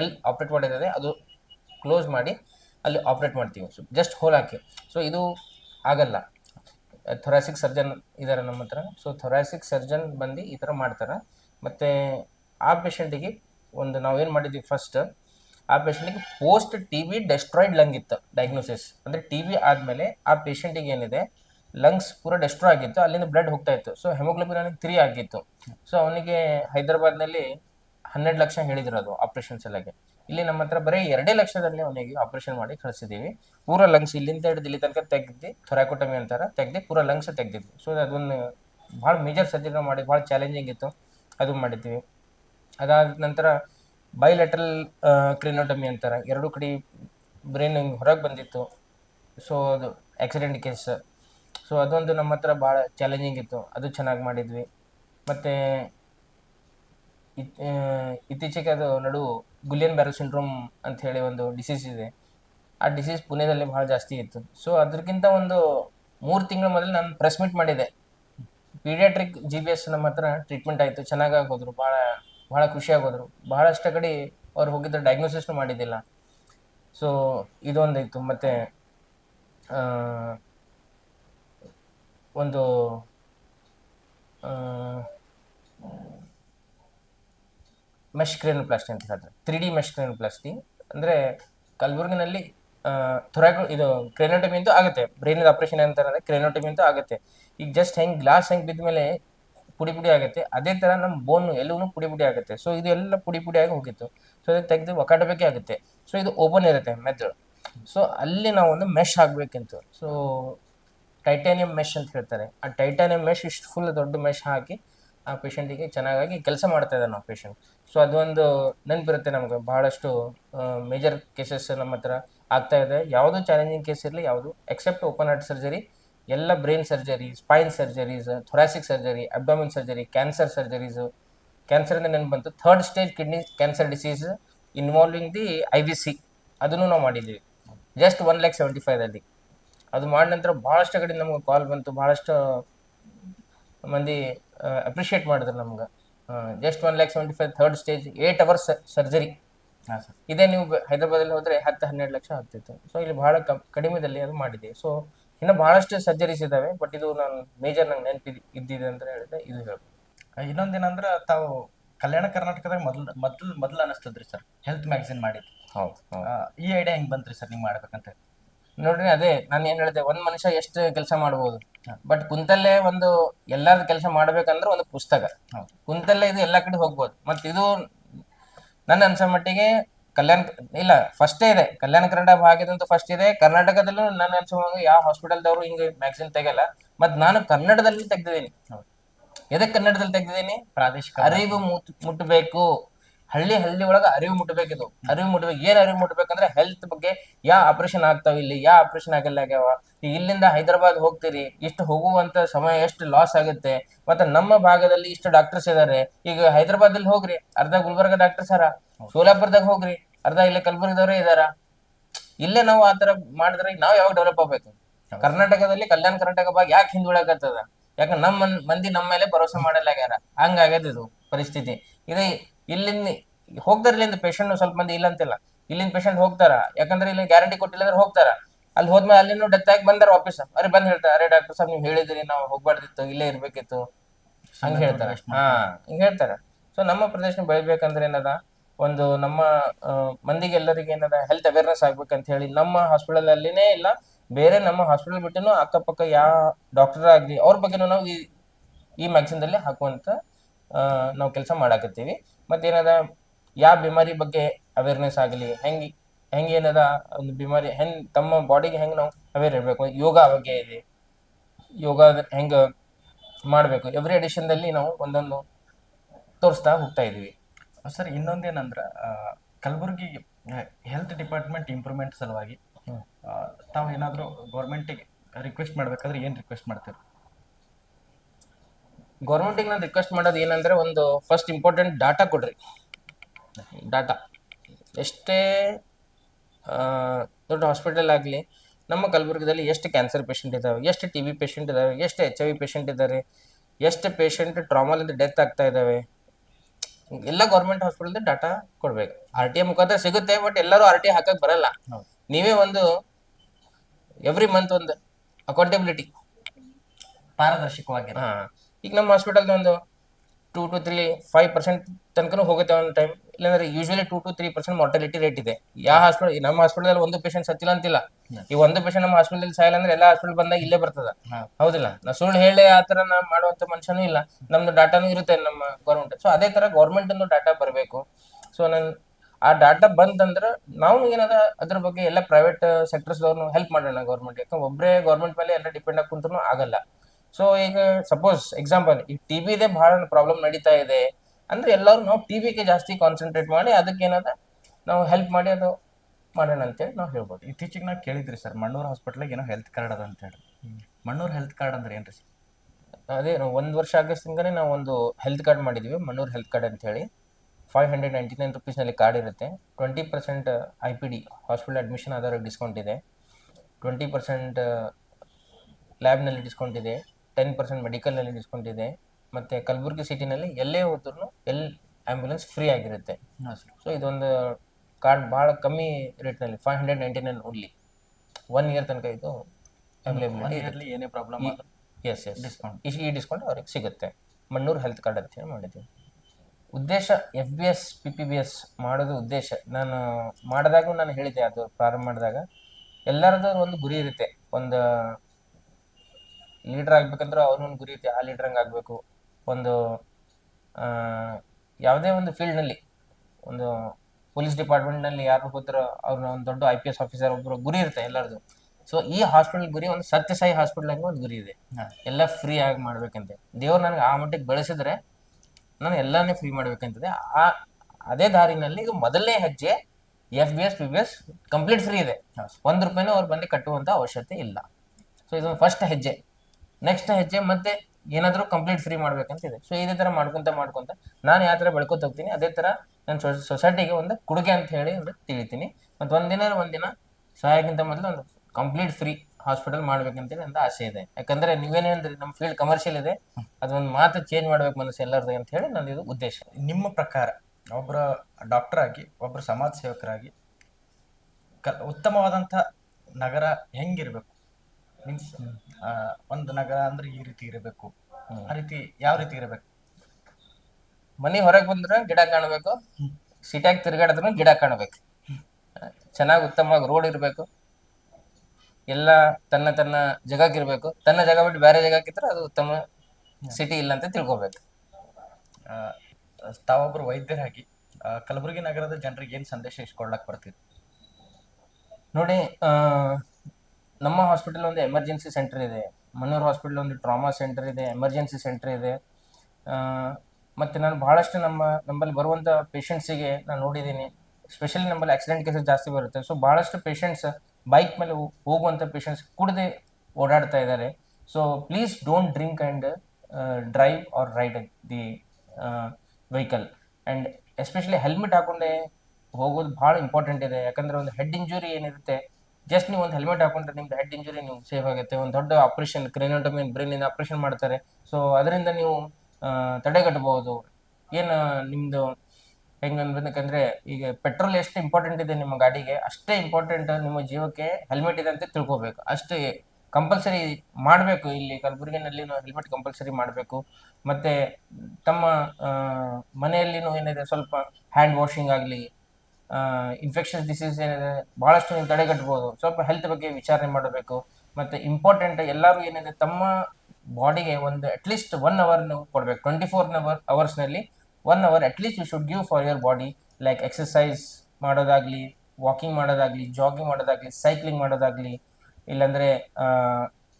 ಎಲ್ಲಿ ಆಪ್ರೇಟ್ ಮಾಡಿದ್ರೆ ಅದು ಕ್ಲೋಸ್ ಮಾಡಿ ಅಲ್ಲಿ ಆಪ್ರೇಟ್ ಮಾಡ್ತೀವಿ. ಜಸ್ಟ್ ಹೋಲ್ ಹಾಕಿ. ಸೊ ಇದು ಆಗಲ್ಲ. ಥೊರಾಸಿಕ್ ಸರ್ಜನ್ ಇದ್ದಾರೆ ನಮ್ಮ ಹತ್ರ. ಸೊ ಥೊರಾಸಿಕ್ ಸರ್ಜನ್ ಬಂದು ಈ ಥರ ಮಾಡ್ತಾರೆ. ಮತ್ತು ಆ ಪೇಷಂಟಿಗೆ ಒಂದು ನಾವೇನು ಮಾಡಿದ್ವಿ ಫಸ್ಟ್ ಆ ಪೇಷಂಟಿಗೆ post T B destroyed lung ಇತ್ತು ಡಯಾಗ್ನೋಸಿಸ್ ಅಂದರೆ ಟಿ ಬಿ ಆದಮೇಲೆ ಆ ಪೇಷಂಟಿಗೆ ಏನಿದೆ ಲಂಗ್ಸ್ ಪೂರ ಡೆಸ್ಟ್ರಾಯ್ ಆಗಿತ್ತು, ಅಲ್ಲಿಂದ ಬ್ಲಡ್ ಹೋಗ್ತಾ ಇತ್ತು. ಸೊ ಹೆಮೋಗ್ಲೋಬಿನ್ ಅವನಿಗೆ ತ್ರೀ ಆಗಿತ್ತು. ಸೊ ಅವನಿಗೆ ಹೈದರಾಬಾದ್ನಲ್ಲಿ ಹನ್ನೆರಡು ಲಕ್ಷ ಹೇಳಿದ್ರು ಅದು ಆಪ್ರೇಷನ್ ಸಲಗೆ. ಇಲ್ಲಿ ನಮ್ಮ ಹತ್ರ ಬರೀ ಎರಡೇ ಲಕ್ಷದಲ್ಲಿ ಅವನಿಗೆ ಆಪರೇಷನ್ ಮಾಡಿ ಕಳಿಸಿದ್ದೀವಿ ಪೂರ ಲಂಗ್ಸ್ ಇಲ್ಲಿಂದ ಹಿಡಿದು ಇಲ್ಲಿ ತನಕ ತೆಗ್ದು, ಥೊರಾಕೊಟಮಿ ಅಂತಾರೆ, ತೆಗ್ದು ಪೂರ ಲಂಗ್ಸ್ ತೆಗ್ದಿದ್ವಿ. ಸೊ ಅದೊಂದು ಭಾಳ ಮೇಜರ್ ಸರ್ಜರಿ ಮಾಡಿ ಭಾಳ ಚಾಲೆಂಜಿಂಗ್ ಇತ್ತು. ಅದು ಮಾಡಿದ್ವಿ. ಅದಾದ ನಂತರ ಬೈಲೆಟ್ರಲ್ ಕ್ರಿನೋಟಮಿ ಅಂತಾರೆ. ಎರಡೂ ಕಡೆ ಬ್ರೈನ್ ಹೊರಗೆ ಬಂದಿತ್ತು. ಸೊ ಅದು ಆಕ್ಸಿಡೆಂಟ್ ಕೇಸ್ ಸೊ ಅದೊಂದು ನಮ್ಮ ಹತ್ರ ಭಾಳ ಚಾಲೆಂಜಿಂಗ್ ಇತ್ತು. ಅದು ಚೆನ್ನಾಗಿ ಮಾಡಿದ್ವಿ. ಮತ್ತು ಇತ್ತೀಚೆಗೆ ಅದು ನಡು ಗುಲಿಯನ್ ಬ್ಯಾರೋ ಸಿಂಡ್ರೋಮ್ ಅಂತ ಹೇಳಿ ಒಂದು ಡಿಸೀಸ್ ಇದೆ. ಆ ಡಿಸೀಸ್ ಪುಣೆದಲ್ಲಿ ಭಾಳ ಜಾಸ್ತಿ ಇತ್ತು. ಸೊ ಅದಕ್ಕಿಂತ ಒಂದು ಮೂರು ತಿಂಗಳ ಮೊದಲು ನಾನು ಪ್ರೆಸ್ ಮೀಟ್ ಮಾಡಿದೆ. ಪೀಡಿಯಾಟ್ರಿಕ್ ಜಿ ಬಿ ಎಸ್ ನಮ್ಮ ಹತ್ರ ಟ್ರೀಟ್ಮೆಂಟ್ ಆಯಿತು. ಚೆನ್ನಾಗಿ ಆಗೋದ್ರು ಭಾಳ ಭಾಳ ಖುಷಿಯಾಗೋದ್ರು ಬಹಳಷ್ಟು ಕಡೆ ಅವ್ರು ಹೋಗಿದ್ರು ಡಯಾಗ್ನೋಸಿಸ್ನು ಮಾಡಿದ್ದಿಲ್ಲ. ಸೊ ಇದೊಂದಿತ್ತು. ಮತ್ತು ಒಂದು ಮೆಶ್ ಕ್ರೇನೋಪ್ಲಾಸ್ಟಿ ಅಂತ ಹೇಳ್ತಾರೆ. ತ್ರೀ ಡಿ ಮೆಶ್ ಕ್ರೇನೋಪ್ಲಾಸ್ಟಿ ಅಂದರೆ ಕಲಬುರ್ಗಿನಲ್ಲಿ ಥೊರಾಕೋ ಇದು ಕ್ರೇನೋಟಮಿ ಅಂತೂ ಆಗುತ್ತೆ ಬ್ರೈನ್ ಆಪರೇಷನ್ ಅಂತಾರೆ ಕ್ರೇನೋಟಮಿ ಅಂತೂ ಆಗುತ್ತೆ. ಈಗ ಜಸ್ಟ್ ಹೆಂಗೆ ಗ್ಲಾಸ್ ಹೆಂಗೆ ಬಿದ್ದ ಮೇಲೆ ಪುಡಿ ಪುಡಿ ಆಗುತ್ತೆ. ಅದೇ ಥರ ನಮ್ಮ ಬೋನ್ ಎಲ್ಲವೂ ಪುಡಿ ಪುಡಿ ಆಗುತ್ತೆ. ಸೊ ಇದು ಎಲ್ಲ ಪುಡಿ ಪುಡಿ ಆಗಿ ಹೋಗಿತ್ತು. ಸೊ ಅದಕ್ಕೆ ತೆಗೆದು ಒಕಾಡಬೇಕೇ ಆಗುತ್ತೆ. ಸೊ ಇದು ಓಪನ್ ಇರುತ್ತೆ ಮೆಥಡ್ ಸೊ ಅಲ್ಲಿ ನಾವು ಒಂದು ಮೆಶ್ ಹಾಕ್ಬೇಕಿತ್ತು. ಸೊ ಟೈಟಾನಿಯಂ ಮೆಶ್ ಅಂತ ಹೇಳ್ತಾರೆ. ಆ ಟೈಟಾನಿಯಂ ಮೆಶ್ ಇಷ್ಟು ಫುಲ್ ದೊಡ್ಡ ಮೆಶ್ ಹಾಕಿ ಆ ಪೇಷಂಟಿಗೆ ಚೆನ್ನಾಗಿ ಕೆಲಸ ಮಾಡ್ತಾ ಇದ್ದಾನೆ ಆ ಪೇಷಂಟ್ ಸೊ ಅದೊಂದು ನೆನಪಿರುತ್ತೆ ನಮ್ಗೆ. ಬಹಳಷ್ಟು ಮೇಜರ್ ಕೇಸಸ್ ನಮ್ಮ ಹತ್ರ ಆಗ್ತಾ ಇದೆ. ಯಾವುದೂ ಚಾಲೆಂಜಿಂಗ್ ಕೇಸ್ ಇರಲಿ, ಯಾವುದು ಎಕ್ಸೆಪ್ಟ್ ಓಪನ್ ಹಾರ್ಟ್ ಸರ್ಜರಿ ಎಲ್ಲ brain surgery spine surgeries thoracic surgery abdomen surgery cancer surgeries cancer ಇಂದ ನೆನಪು ಬಂತು third stage kidney cancer disease involving the I V C ಅದನ್ನು ನಾವು ಮಾಡಿದ್ದೀವಿ ಜಸ್ಟ್ ಒನ್ ಲ್ಯಾಕ್ ಸೆವೆಂಟಿ ಫೈವ್ದಲ್ಲಿ ಅದು ಮಾಡಿದ ನಂತರ ಭಾಳಷ್ಟು ಕಡೆ ನಮ್ಗೆ ಕಾಲ್ ಬಂತು. ಭಾಳಷ್ಟು ಮಂದಿ ಅಪ್ರಿಷಿಯೇಟ್ ಮಾಡಿದ್ರು ನಮ್ಗೆ. Just one lakh seventy five third stage eight hours surgery ಹಾಂ ಸರ್ ಇದೇ ನೀವು ಹೈದರಾಬಾದಲ್ಲಿ ಹೋದರೆ ಹತ್ತು ಹನ್ನೆರಡು ಲಕ್ಷ ಆಗ್ತಿತ್ತು. ಸೊ ಇಲ್ಲಿ ಭಾಳ ಕಮ್ ಕಡಿಮೆದಲ್ಲಿ ಅದು ಮಾಡಿದೆ ಸೊ ಇನ್ನು ಬಹಳಷ್ಟು ಸರ್ಜರೀಸ್ ಇದ್ದಾವೆ ಬಟ್ ಇದು ನಾನು ಮೇಜರ್ ನಂಗೆ ನೆನಪಿ ಇದ್ದಿದೆ ಅಂತ ಹೇಳಿದ್ರೆ ಇದು ಹೇಳ್ಬೋದು. ಇನ್ನೊಂದೇನಂದ್ರೆ ತಾವು ಕಲ್ಯಾಣ ಕರ್ನಾಟಕದಾಗ ಮೊದಲ ಮೊದಲು ಮೊದಲು ಅನಿಸ್ತದ್ರಿ ಸರ್ ಹೆಲ್ತ್ ಮ್ಯಾಗಝಿನ್ ಮಾಡಿದ್ದು. ಹೌದು ಈ ಐಡಿಯಾ ಹೆಂಗ್ ಬಂತ್ರಿ ಸರ್ ನೀವು ಮಾಡ್ಬೇಕಂತ ನೋಡ್ರಿ ಅದೇ ನಾನು ಏನು ಹೇಳಿದೆ ಒಂದು ಮನುಷ್ಯ ಎಷ್ಟು ಕೆಲಸ ಮಾಡ್ಬೋದು ಬಟ್ ಕುಂತಲ್ಲೇ ಒಂದು ಎಲ್ಲಾರ ಕೆಲಸ ಮಾಡ್ಬೇಕಂದ್ರೆ ಒಂದು ಪುಸ್ತಕ. ಕುಂತಲ್ಲೇ ಇದು ಎಲ್ಲಾ ಕಡೆ ಹೋಗ್ಬೋದು ಮತ್ತು ಇದು ನನ್ನ ಅನ್ಸೋ ಮಟ್ಟಿಗೆ ಕಲ್ಯಾಣ ಇಲ್ಲ ಫಸ್ಟೇ ಇದೆ. ಕಲ್ಯಾಣ ಕರ್ನಾಟಕ ಭಾಗದಂತೂ ಫಸ್ಟ್ ಇದೆ. ಕರ್ನಾಟಕದಲ್ಲೂ ನನ್ನ ಅನ್ಸುವಾಗ ಯಾವ ಹಾಸ್ಪಿಟಲ್ದವರು ಹಿಂಗೆ ಮ್ಯಾಗ್ಸಿನ್ ತೆಗಲ್ಲ ಮತ್ ನಾನು ಕನ್ನಡದಲ್ಲಿ ತೆಗ್ದಿದ್ದೀನಿ. ಎದಕ್ಕೆ ಕನ್ನಡದಲ್ಲಿ ತೆಗ್ದಿದ್ದೀನಿ? ಪ್ರಾದೇಶಿಕ ಅರಿವು ಮುಟ್- ಮುಟ್ಟಬೇಕು ಹಳ್ಳಿ ಹಳ್ಳಿ ಒಳಗ ಅರಿವು ಮುಟ್ಟಬೇಕಿದು ಅರಿವು ಮುಟ್ಟಬೇಕು ಏನ್ ಅರಿವು ಮುಟ್ಬೇಕಂದ್ರೆ ಹೆಲ್ತ್ ಬಗ್ಗೆ ಯಾ ಆಪರೇಷನ್ ಆಗ್ತಾವ ಇಲ್ಲಿ? ಯಾ ಆಪರೇಷನ್ ಆಗಲ್ಲ ಆಗ್ಯಾವ? ಇಲ್ಲಿಂದ ಹೈದರಾಬಾದ್ ಹೋಗ್ತೀರಿ. ಇಷ್ಟು ಹೋಗುವಂತ ಸಮಯ ಎಷ್ಟು ಲಾಸ್ ಆಗುತ್ತೆ? ಮತ್ತೆ ನಮ್ಮ ಭಾಗದಲ್ಲಿ ಇಷ್ಟು ಡಾಕ್ಟರ್ಸ್ ಇದಾರೆ. ಈಗ ಹೈದರಾಬಾದಲ್ಲಿ ಹೋಗ್ರಿ. ಅರ್ಧ ಗುಲ್ಬರ್ಗ ಡಾಕ್ಟರ್ಸ್ ಸರ ಸೋಲಾಪುರದಾಗ ಹೋಗ್ರಿ. ಅರ್ಧ ಇಲ್ಲೇ ಕಲಬುರಗಿದವರೇ ಇದಾರ? ಇಲ್ಲೇ ನಾವು ಆತರ ಮಾಡಿದ್ರೆ ನಾವು ಯಾವಾಗ ಡೆವಲಪ್ ಆಗ್ಬೇಕು? ಕರ್ನಾಟಕದಲ್ಲಿ ಕಲ್ಯಾಣ ಕರ್ನಾಟಕ ಭಾಗ ಯಾಕೆ ಹಿಂದುಳಕತ್ತದ ಯಾಕಂದ್ರೆ ನಮ್ಮ ಮಂದಿ ನಮ್ಮ ಮೇಲೆ ಭರೋಸೆ ಮಾಡಲಾಗ್ಯಾರ ಹಂಗಾಗ್ಯದ ಇದು ಪರಿಸ್ಥಿತಿ. ಇದೇ ಇಲ್ಲಿಂದ ಹೋಗ್ತಾರ ಇಲ್ಲಿಂದ ಪೇಷಂಟ್ ಸ್ವಲ್ಪ ಮಂದಿ ಇಲ್ಲ ಅಂತಿಲ್ಲ. ಇಲ್ಲಿಂದ ಪೇಷಂಟ್ ಹೋಗ್ತಾರ. ಯಾಕಂದ್ರೆ ಇಲ್ಲಿ ಗ್ಯಾರಂಟಿ ಕೊಟ್ಟಿಲ್ಲ ಅಂದ್ರೆ ಹೋಗ್ತಾರ. ಅಲ್ಲಿ ಹೋದ್ಮೇಲೆ ಅಲ್ಲಿನೂ ಡೆತ್ ಆಗಿ ಬಂದಾರ ವಾಪಸ್. ಅರೆ ಬಂದ್ ಹೇಳ್ತಾರೆ. ಅರೆ ಡಾಕ್ಟರ್ ಸಾಹೇಬ್ ನೀವು ಹೇಳಿದ್ರಿ ನಾವು ಹೋಗ್ಬಾರ್ದಿತ್ತು ಇಲ್ಲೇ ಇರ್ಬೇಕಿತ್ತು. ಹಂಗ ಹೇಳ್ತಾರ. ಹಾ ಹಿಂಗ ಹೇಳ್ತಾರ. ಸೊ ನಮ್ಮ ಪ್ರದೇಶ ಬೆಳಿಬೇಕಂದ್ರೆ ಏನದ? ಒಂದು ನಮ್ಮ ಮಂದಿಗೆ ಎಲ್ಲರಿಗೆ ಏನದ ಹೆಲ್ತ್ ಅವೇರ್ನೆಸ್ ಆಗ್ಬೇಕಂತ ಹೇಳಿ ನಮ್ಮ ಹಾಸ್ಪಿಟಲ್ ಅಲ್ಲಿನೇ ಇಲ್ಲ, ಬೇರೆ ನಮ್ಮ ಹಾಸ್ಪಿಟಲ್ ಬಿಟ್ಟನು ಅಕ್ಕಪಕ್ಕ ಯಾವ ಡಾಕ್ಟರ್ ಆಗ್ಲಿ ಅವ್ರ ಬಗ್ಗೆನೂ ನಾವು ಈ ಈ ಮ್ಯಾಗ್ಸಿನ್ದಲ್ಲಿ ಹಾಕುವಂತ ನಾವು ಕೆಲಸ ಮಾಡಾಕತ್ತೀವಿ. ಮತ್ತೇನದ ಯಾವ ಬಿಮಾರಿ ಬಗ್ಗೆ ಅವೇರ್ನೆಸ್ ಆಗಲಿ, ಹೆಂಗೆ ಹೆಂಗೆ ಏನದ ಒಂದು ಬಿಮಾರಿ, ಹೆಂಗ್ ತಮ್ಮ ಬಾಡಿಗೆ ಹೆಂಗೆ ನಾವು ಅವೇರ್ ಇರಬೇಕು, ಯೋಗ ಬಗ್ಗೆ ಇದೆ, ಯೋಗ ಹೆಂಗೆ ಮಾಡಬೇಕು ಎವ್ರಿ ಎಡಿಷನ್ದಲ್ಲಿ ನಾವು ಒಂದೊಂದು ತೋರಿಸ್ತಾ ಹೋಗ್ತಾ ಇದೀವಿ. ಸರ್ ಇನ್ನೊಂದೇನಂದ್ರ ಕಲಬುರಗಿ ಹೆಲ್ತ್ ಡಿಪಾರ್ಟ್ಮೆಂಟ್ ಇಂಪ್ರೂವ್ಮೆಂಟ್ ಸಲುವಾಗಿ ತಾವು ಏನಾದರೂ ಗೌರ್ಮೆಂಟಿಗೆ ರಿಕ್ವೆಸ್ಟ್ ಮಾಡಬೇಕಾದ್ರೆ ಏನು ರಿಕ್ವೆಸ್ಟ್ ಮಾಡ್ತೀರಿ? ಗೌರ್ಮೆಂಟಿಗೆ ನಾನು ರಿಕ್ವೆಸ್ಟ್ ಮಾಡೋದು ಏನಂದ್ರೆ ಒಂದು ಫಸ್ಟ್ ಇಂಪಾರ್ಟೆಂಟ್ ಡಾಟಾ ಕೊಡ್ರಿ. ಡಾಟಾ ಎಷ್ಟೇ ದೊಡ್ಡ ಹಾಸ್ಪಿಟಲ್ ಆಗಲಿ ನಮ್ಮ ಕಲಬುರಗಿದಲ್ಲಿ ಎಷ್ಟು ಕ್ಯಾನ್ಸರ್ ಪೇಷಂಟ್ ಇದ್ದಾವೆ ಎಷ್ಟು ಟಿ ಬಿ ಪೇಷಂಟ್ ಇದ್ದಾವೆ ಎಷ್ಟು ಎಚ್ ಐ ವಿ ಪೇಷಂಟ್ ಇದ್ದಾರೆ ಎಷ್ಟು ಪೇಷಂಟ್ ಟ್ರಾಮಾಲಿಂದ ಡೆತ್ ಆಗ್ತಾ ಇದ್ದಾವೆ ಎಲ್ಲ ಗೌರ್ಮೆಂಟ್ ಹಾಸ್ಪಿಟಲ್ ಡಾಟಾ ಕೊಡ್ಬೇಕು. ಆರ್ ಟಿ ಎ ಮುಖಾಂತರ ಸಿಗುತ್ತೆ ಬಟ್ ಎಲ್ಲರೂ ಆರ್ ಟಿ ಐ ಹಾಕಕ್ ಬರಲ್ಲ. ನೀವೇ ಒಂದು ಎವ್ರಿ ಮಂತ್ ಒಂದು ಅಕೌಂಟೆಬಿಲಿಟಿ ಪಾರದರ್ಶಕವಾಗಿ ಹಾ. ಈಗ ನಮ್ಮ ಹಾಸ್ಪಿಟಲ್ ಒಂದು two to three five percent ತನಕ ಹೋಗುತ್ತೆ ಒಂದು ಟೈಮ್ ಇಲ್ಲಾಂದ್ರೆ usually two to three percent mortality rate ಇದೆ. ಯಾವ ಹಾಸ್ಪಿಟಲ್ ನಮ್ಮ ಹಾಸ್ಪಿಟಲ್ ಒಂದು ಪೇಷಂಟ್ ಸತ್ತಿಲ್ಲ ಅಂತಿಲ್ಲ. ಈ ಒಂದು ಪೇಷಂಟ್ ನಮ್ಮ ಹಾಸ್ಪಿಟಲ್ ಸಾಯಿಲ್ಲ ಅಂದ್ರೆ ಎಲ್ಲ ಹಾಸ್ಪಿಟಲ್ ಬಂದಾಗ ಇಲ್ಲೇ ಬರ್ತದ. ಹೌದಿಲ್ಲ. ನಾ ಸುಳ್ಳು ಹೇಳಿ ಆ ತರ ನಾ ಮಾಡುವಂತ ಮನುಷ್ಯನೂ ಇಲ್ಲ. ನಮ್ದು ಡಾಟಾನು ಇರುತ್ತೆ ನಮ್ಮ ಗೌರ್ಮೆಂಟ್ ಸೊ ಅದೇ ತರ ಗೌರ್ಮೆಂಟ್ ಒಂದು ಡಾಟಾ ಬರಬೇಕು. ಸೊ ನನ್ ಆ ಡಾಟಾ ಬಂದಂದ್ರೆ ನಾವು ಏನದ ಅದ್ರ ಬಗ್ಗೆ ಎಲ್ಲ ಪ್ರೈವೇಟ್ ಸೆಕ್ಟರ್ಸ್ ಸೆಕ್ಟರ್ಸ್ದವ್ರನ್ನು ಹೆಲ್ಪ್ ಮಾಡೋಣ ಗೌರ್ಮೆಂಟ್ ಯಾಕಂದ್ರೆ ಒಬ್ಬರೇ ಗೌರ್ಮೆಂಟ್ ಮೇಲೆ ಎಲ್ಲ ಡಿಪೆಂಡ್ ಆಗಿ ಕುಂತ್ರು ಆಗಲ್ಲ. ಸೊ ಈಗ ಸಪೋಸ್ ಎಕ್ಸಾಂಪಲ್ ಈ ಟಿ ಬಿದೇ ಬಹಳ ಪ್ರಾಬ್ಲಮ್ ನಡೀತಾ ಇದೆ. ಅಂದ್ರೆ ಎಲ್ಲರೂ ನಾವು ಟಿ ವಿಗೆ ಜಾಸ್ತಿ ಕಾನ್ಸಂಟ್ರೇಟ್ ಮಾಡಿ ಅದಕ್ಕೆ ಏನದ ನಾವು ಹೆಲ್ಪ್ ಮಾಡಿ ಅದು ಮಾಡೋಣ ಅಂತೇಳಿ ನಾವು ಹೇಳ್ಬೋದು. ಇತ್ತೀಚೆಗೆ ನಾವು ಕೇಳಿದ್ರಿ ಸರ್ ಮಣ್ಣೂರು ಹಾಸ್ಪಿಟ್ಲಿಗೆ ಏನೋ ಹೆಲ್ತ್ ಕಾರ್ಡ್ ಅದ ಅಂತ ಹೇಳಿ. ಮಣ್ಣೂರು ಹೆಲ್ತ್ ಕಾರ್ಡ್ ಅಂದ್ರೆ ಏನ್ರಿ ಸರ್ ಅದೇ ನಾವು ಒಂದು ವರ್ಷ ಆಗಸ್ಟಿಂದನೇ ನಾವು ಒಂದು ಹೆಲ್ತ್ ಕಾರ್ಡ್ ಮಾಡಿದ್ವಿ ಮಣ್ಣೂರು ಹೆಲ್ತ್ ಕಾರ್ಡ್ ಅಂತ ಹೇಳಿ. ಫೈವ್ ಹಂಡ್ರೆಡ್ ನೈಂಟಿ ನೈನ್ ರುಪೀಸ್ನಲ್ಲಿ ಕಾರ್ಡ್ ಇರುತ್ತೆ. Twenty percent I P D hospital admission ಆದವ್ರಿಗೆ discount ಇದೆ. ಟ್ವೆಂಟಿ ಪರ್ಸೆಂಟ್ ಲ್ಯಾಬ್ನಲ್ಲಿ ಡಿಸ್ಕೌಂಟ್ ಇದೆ. ಟೆನ್ ಪರ್ಸೆಂಟ್ ಮೆಡಿಕಲ್ನಲ್ಲಿ ಡಿಸ್ಕೌಂಟ್ ಇದೆ. ಮತ್ತು ಕಲಬುರಗಿ ಸಿಟಿನಲ್ಲಿ ಎಲ್ಲೇ ಹೋದ್ರೂ ಎಲ್ಲಿ ಆ್ಯಂಬುಲೆನ್ಸ್ ಫ್ರೀ ಆಗಿರುತ್ತೆ. ಸೊ ಇದೊಂದು ಕಾರ್ಡ್ ಭಾಳ ಕಮ್ಮಿ ರೇಟ್ನಲ್ಲಿ five hundred ninety nine only one year ತನಕ ಇದು ಅವೈಲೇಬಿಲಿಟಿ ಏನೇ ಪ್ರಾಬ್ಲಮ್ ಆದ್ರೂ ಎಸ್ ಎಸ್ ಡಿಸ್ಕೌಂಟ್ ಈ ಡಿಸ್ಕೌಂಟ್ ಅವ್ರಿಗೆ ಸಿಗುತ್ತೆ. ಮಣ್ಣೂರು ಹೆಲ್ತ್ ಕಾರ್ಡ್ ಅಂತ ಹೇಳಿ ಮಾಡಿದ್ದೀವಿ. ಉದ್ದೇಶ F B S P P B S ಮಾಡೋದು ಉದ್ದೇಶ. ನಾನು ಮಾಡಿದಾಗ ನಾನು ಹೇಳಿದ್ದೆ ಅದು ಪ್ರಾರಂಭ ಮಾಡಿದಾಗ. ಎಲ್ಲರದ್ದು ಒಂದು ಗುರಿ ಇರುತ್ತೆ. ಒಂದು ಲೀಡರ್ ಆಗ್ಬೇಕಂದ್ರೆ ಒಂದು ಗುರಿ ಇರುತ್ತೆ. ಆ ಲೀಡರ್ ಹಂಗೆ ಆಗಬೇಕು. ಒಂದು ಯಾವುದೇ ಒಂದು ಫೀಲ್ಡ್ನಲ್ಲಿ ಒಂದು ಪೊಲೀಸ್ ಡಿಪಾರ್ಟ್ಮೆಂಟ್ನಲ್ಲಿ ಯಾರು ಹೋದ್ರೋ ಅವ್ರನ್ನ ಒಂದು ದೊಡ್ಡ ಐ ಪಿ ಎಸ್ ಆಫೀಸರ್ ಒಬ್ಬರು ಗುರಿ ಇರುತ್ತೆ ಎಲ್ಲರದು ಸೊ ಈ ಹಾಸ್ಪಿಟಲ್ ಗುರಿ ಒಂದು ಸತ್ಯಸಾಯಿ ಹಾಸ್ಪಿಟಲ್ ಆಗಿ ಒಂದು ಗುರಿ ಇದೆ. ಎಲ್ಲ ಫ್ರೀ ಆಗಿ ಮಾಡ್ಬೇಕಂತೆ. ದೇವ್ರು ನನಗೆ ಆ ಮಟ್ಟಿಗೆ ಬೆಳೆಸಿದ್ರೆ ನಾನು ಎಲ್ಲಾನೇ ಫ್ರೀ ಮಾಡ್ಬೇಕಂತಿದೆ. ಆ ಅದೇ ದಾರಿನಲ್ಲಿ ಇದು ಮೊದಲನೇ ಹೆಜ್ಜೆ F B S P B S complete free ಇದೆ. ಒಂದು ರೂಪಾಯಿನೂ ಅವ್ರು ಬಂದು ಕಟ್ಟುವಂಥ ಅವಶ್ಯಕತೆ ಇಲ್ಲ. ಸೊ ಇದೊಂದು ಫಸ್ಟ್ ಹೆಜ್ಜೆ. ನೆಕ್ಸ್ಟ್ ಹೆಜ್ಜೆ ಮತ್ತೆ ಏನಾದರೂ ಕಂಪ್ಲೀಟ್ ಫ್ರೀ ಮಾಡ್ಬೇಕಂತಿದೆ. ಸೊ ಇದೇ ಥರ ಮಾಡ್ಕೊಂತ ಮಾಡ್ಕೊಂತ ನಾನು ಯಾವ ಥರ ಬೆಳ್ಕೊತ ಹೋಗ್ತೀನಿ, ಅದೇ ಥರ ನನ್ನ ಸೊಸೈಟಿಗೆ ಒಂದು ಕೊಡುಗೆ ಅಂತ ಹೇಳಿ ಒಂದು ತಿಳಿತೀನಿ. ಮತ್ತು ಒಂದಿನ ಒಂದಿನ ಸಹಾಯಕ್ಕಿಂತ ಮೊದಲು ಒಂದು ಕಂಪ್ಲೀಟ್ ಫ್ರೀ ಹಾಸ್ಪಿಟಲ್ ಮಾಡ್ಬೇಕಂತೇಳಿ ಅಂತ ಆಸೆ ಇದೆ. ಯಾಕಂದ್ರೆ ನೀವೇನೇನ್ರಿ ನಮ್ಮ ಫೀಲ್ಡ್ ಕಮರ್ಷಿಯಲ್ ಇದೆ, ಅದೊಂದು ಮಾತು ಚೇಂಜ್ ಮಾಡ್ಬೇಕು ಮನಸ್ಸು ಎಲ್ಲರದು ಅಂತ ಹೇಳಿ ನನ್ನ ಇದು ಉದ್ದೇಶ. ನಿಮ್ಮ ಪ್ರಕಾರ ಒಬ್ಬರ ಡಾಕ್ಟರ್ ಆಗಿ ಒಬ್ಬರು ಸಮಾಜ ಸೇವಕರಾಗಿ ಕ ಉತ್ತಮವಾದಂಥ ನಗರ ಹೆಂಗಿರ್ಬೇಕು? ಮೀನ್ಸ್ ಒಂದು ನಗರ ಅಂದ್ರೆ ಈ ರೀತಿ ಇರಬೇಕು. ಆ ರೀತಿ ಯಾವ ರೀತಿ ಇರಬೇಕು? ಮನೆ ಹೊರಗೆ ಬಂದ್ರೆ ಗಿಡ ಕಾಣಬೇಕು. ಸಿಟಿಯಾಗ ತಿರ್ಗಾಡಿದ್ರು ಗಿಡ ಕಾಣಬೇಕು. ಚೆನ್ನಾಗಿ ಉತ್ತಮವಾಗಿ ರೋಡ್ ಇರಬೇಕು. ಎಲ್ಲ ತನ್ನ ತನ್ನ ಜಾಗಕ್ಕಿರ್ಬೇಕು ತನ್ನ ಜಾಗ ಬಿಟ್ಟು ಬೇರೆ ಜಾಗಕ್ಕಿದ್ರೆ ಅದು ಉತ್ತಮ ಸಿಟಿ ಇಲ್ಲ ಅಂತ ತಿಳ್ಕೊಬೇಕು. ತಾವೊಬ್ಬರು ವೈದ್ಯರಾಗಿ ಕಲಬುರಗಿ ನಗರದ ಜನರಿಗೆ ಏನು ಸಂದೇಶ ಇಸ್ಕೊಳ್ಳಕ್ ಬರ್ತಿತ್ತು ನೋಡಿ ಆ, ನಮ್ಮ ಹಾಸ್ಪಿಟಲ್ ಒಂದು ಎಮರ್ಜೆನ್ಸಿ ಸೆಂಟರ್ ಇದೆ. ಮನ್ನೂರು ಹಾಸ್ಪಿಟಲ್ ಒಂದು ಟ್ರಾಮಾ ಸೆಂಟರ್ ಇದೆ ಎಮರ್ಜೆನ್ಸಿ ಸೆಂಟರ್ ಇದೆ. ಮತ್ತು ನಾನು ಬಹಳಷ್ಟು ನಮ್ಮ, ನಮ್ಮಲ್ಲಿ ಬರುವಂಥ ಪೇಷಂಟ್ಸಿಗೆ ನಾನು ನೋಡಿದ್ದೀನಿ. ಸ್ಪೆಷಲಿ ನಮ್ಮಲ್ಲಿ ಆಕ್ಸಿಡೆಂಟ್ ಕೇಸಸ್ ಜಾಸ್ತಿ ಬರುತ್ತೆ. ಸೊ ಬಹಳಷ್ಟು ಪೇಷಂಟ್ಸ್ ಬೈಕ್ ಮೇಲೆ ಹೋಗುವಂಥ ಪೇಷಂಟ್ಸ್ ಕುಡದೆ ಓಡಾಡ್ತಾ ಇದ್ದಾರೆ. So please don't drink and drive or ride the vehicle and especially helmet ಹಾಕೊಂಡೆ ಹೋಗೋದು ಭಾಳ ಇಂಪಾರ್ಟೆಂಟ್ ಇದೆ. ಯಾಕಂದ್ರೆ ಒಂದು ಹೆಡ್ ಇಂಜುರಿ ಏನಿರುತ್ತೆ ಜಸ್ಟ್ ನೀವು ಒಂದು ಹೆಲ್ಮೆಟ್ ಹಾಕೊಂಡ್ರೆ ನಿಮ್ದು ಹೆಡ್ ಇಂಜುರಿ ನೀವು ಸೇವ್ ಆಗುತ್ತೆ. ಒಂದು ದೊಡ್ಡ ಆಪರೇಷನ್ ಕ್ರೇನೋಟಮಿ ಬ್ರೈನಿಂದ ಆಪರೇಷನ್ ಮಾಡ್ತಾರೆ. ಸೊ ಅದರಿಂದ ನೀವು ತಡೆಗಟ್ಟಬಹುದು. ಏನು ನಿಮ್ಮದು ಹೆಂಗಂದ್ರೆ ಈಗ ಪೆಟ್ರೋಲ್ ಎಷ್ಟು ಇಂಪಾರ್ಟೆಂಟ್ ಇದೆ ನಿಮ್ಮ ಗಾಡಿಗೆ, ಅಷ್ಟೇ ಇಂಪಾರ್ಟೆಂಟ್ ನಿಮ್ಮ ಜೀವಕ್ಕೆ ಹೆಲ್ಮೆಟ್ ಇದೆ ಅಂತ ತಿಳ್ಕೊಬೇಕು. ಅಷ್ಟೇ ಕಂಪಲ್ಸರಿ ಮಾಡಬೇಕು. ಇಲ್ಲಿ ಕಲಬುರಗಿನಲ್ಲಿ ಹೆಲ್ಮೆಟ್ ಕಂಪಲ್ಸರಿ ಮಾಡಬೇಕು. ಮತ್ತೆ ತಮ್ಮ ಮನೆಯಲ್ಲಿನೂ ಏನಿದೆ, ಸ್ವಲ್ಪ ಹ್ಯಾಂಡ್ ವಾಷಿಂಗ್ ಆಗಲಿ ಇನ್ಫೆಕ್ಷನ್ ಡಿಸೀಸ್ ಏನಿದೆ ನೀವು ತಡೆಗಟ್ಬೋದು. ಸ್ವಲ್ಪ ಹೆಲ್ತ್ ಬಗ್ಗೆ ವಿಚಾರಣೆ ಮಾಡಬೇಕು. ಮತ್ತೆ ಇಂಪಾರ್ಟೆಂಟ್ ಎಲ್ಲರೂ ಏನಿದೆ, ತಮ್ಮ ಬಾಡಿಗೆ ಒಂದು ಅಟ್ಲೀಸ್ಟ್ ಒನ್ ಅವರ್ ನೀವು ಕೊಡಬೇಕು. Twenty four hour ಅವರ್ಸ್ನಲ್ಲಿ one hour at least you should give for your body like exercise ಮಾಡೋದಾಗ್ಲಿ ವಾಕಿಂಗ್ ಮಾಡೋದಾಗ್ಲಿ ಜಾಗಿಂಗ್ ಮಾಡೋದಾಗ್ಲಿ ಸೈಕ್ಲಿಂಗ್ ಮಾಡೋದಾಗ್ಲಿ, ಇಲ್ಲಾಂದ್ರೆ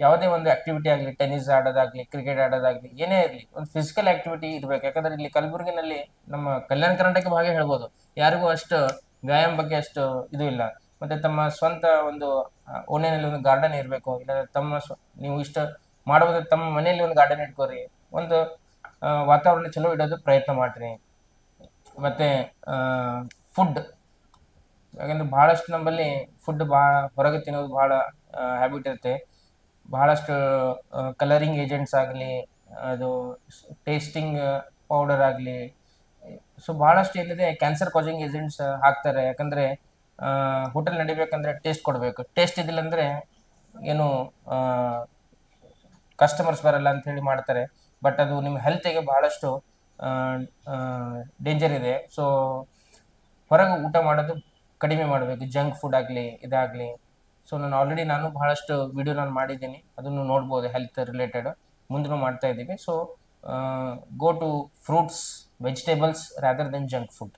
ಯಾವುದೇ ಒಂದು ಆಕ್ಟಿವಿಟಿ ಆಗಲಿ ಟೆನ್ನಿಸ್ ಆಡೋದಾಗ್ಲಿ ಕ್ರಿಕೆಟ್ ಆಡೋದಾಗಲಿ, ಏನೇ ಇರಲಿ, ಒಂದು ಫಿಸಿಕಲ್ ಆಕ್ಟಿವಿಟಿ ಇರಬೇಕು. ಯಾಕಂದ್ರೆ ಇಲ್ಲಿ ಕಲಬುರಗಿನಲ್ಲಿ ನಮ್ಮ ಕಲ್ಯಾಣ ಕರ್ನಾಟಕ ಭಾಗ ಹೇಳ್ಬೋದು. ಯಾರಿಗೂ ಅಷ್ಟು ವ್ಯಾಯಾಮ ಬಗ್ಗೆ ಅಷ್ಟು ಇದು ಇಲ್ಲ. ಮತ್ತು ತಮ್ಮ ಸ್ವಂತ ಒಂದು ಓಣೆಯಲ್ಲಿ ಒಂದು ಗಾರ್ಡನ್ ಇರಬೇಕು. ಇಲ್ಲ ತಮ್ಮ ನೀವು ಇಷ್ಟ ಮಾಡಬಹುದು ತಮ್ಮ ಮನೆಯಲ್ಲಿ ಒಂದು ಗಾರ್ಡನ್ ಇಟ್ಕೋರಿ. ಒಂದು ವಾತಾವರಣ ಚಲೋ ಇಡೋದು ಪ್ರಯತ್ನ ಮಾಡ್ರಿ. ಮತ್ತು ಫುಡ್ ಯಾಕಂದ್ರೆ ಭಾಳಷ್ಟು ನಮ್ಮಲ್ಲಿ ಫುಡ್ ಭಾಳ ಹೊರಗೆ ತಿನ್ನೋದು ಭಾಳ ಹ್ಯಾಬಿಟ್ ಇರುತ್ತೆ. ಭಾಳಷ್ಟು ಕಲರಿಂಗ್ ಏಜೆಂಟ್ಸ್ ಆಗಲಿ, ಅದು ಟೇಸ್ಟಿಂಗ್ ಪೌಡರ್ ಆಗಲಿ ಸೊ ಬಹಳಷ್ಟು ಏನಿದೆ ಕ್ಯಾನ್ಸರ್ ಕಾಸಿಂಗ್ ಏಜೆಂಟ್ಸ್ ಹಾಕ್ತಾರೆ. ಯಾಕಂದರೆ ಹೋಟೆಲ್ ನಡಿಬೇಕಂದ್ರೆ ಟೇಸ್ಟ್ ಕೊಡಬೇಕು. ಟೇಸ್ಟ್ ಇದಿಲ್ಲ ಅಂದರೆ ಏನು ಕಸ್ಟಮರ್ಸ್ ಬರಲ್ಲ ಅಂತ ಹೇಳಿ ಮಾಡ್ತಾರೆ. ಬಟ್ ಅದು ನಿಮ್ಮ ಹೆಲ್ತಿಗೆ ಬಹಳಷ್ಟು ಡೇಂಜರ್ ಇದೆ. ಸೊ ಹೊರಗೆ ಊಟ ಮಾಡೋದು ಕಡಿಮೆ ಮಾಡಬೇಕು. ಜಂಕ್ ಫುಡ್ ಆಗಲಿ, ಇದಾಗಲಿ. ಸೊ ನಾನು ಆಲ್ರೆಡಿ ನಾನು ಬಹಳಷ್ಟು ವಿಡಿಯೋ ನಾನು ಮಾಡಿದ್ದೀನಿ. ಅದನ್ನು ನೋಡ್ಬೋದು ಹೆಲ್ತ್ ರಿಲೇಟೆಡ್ ಮುಂದೂ ಮಾಡ್ತಾ ಇದ್ದೀವಿ. So go to fruits vegetables rather than junk food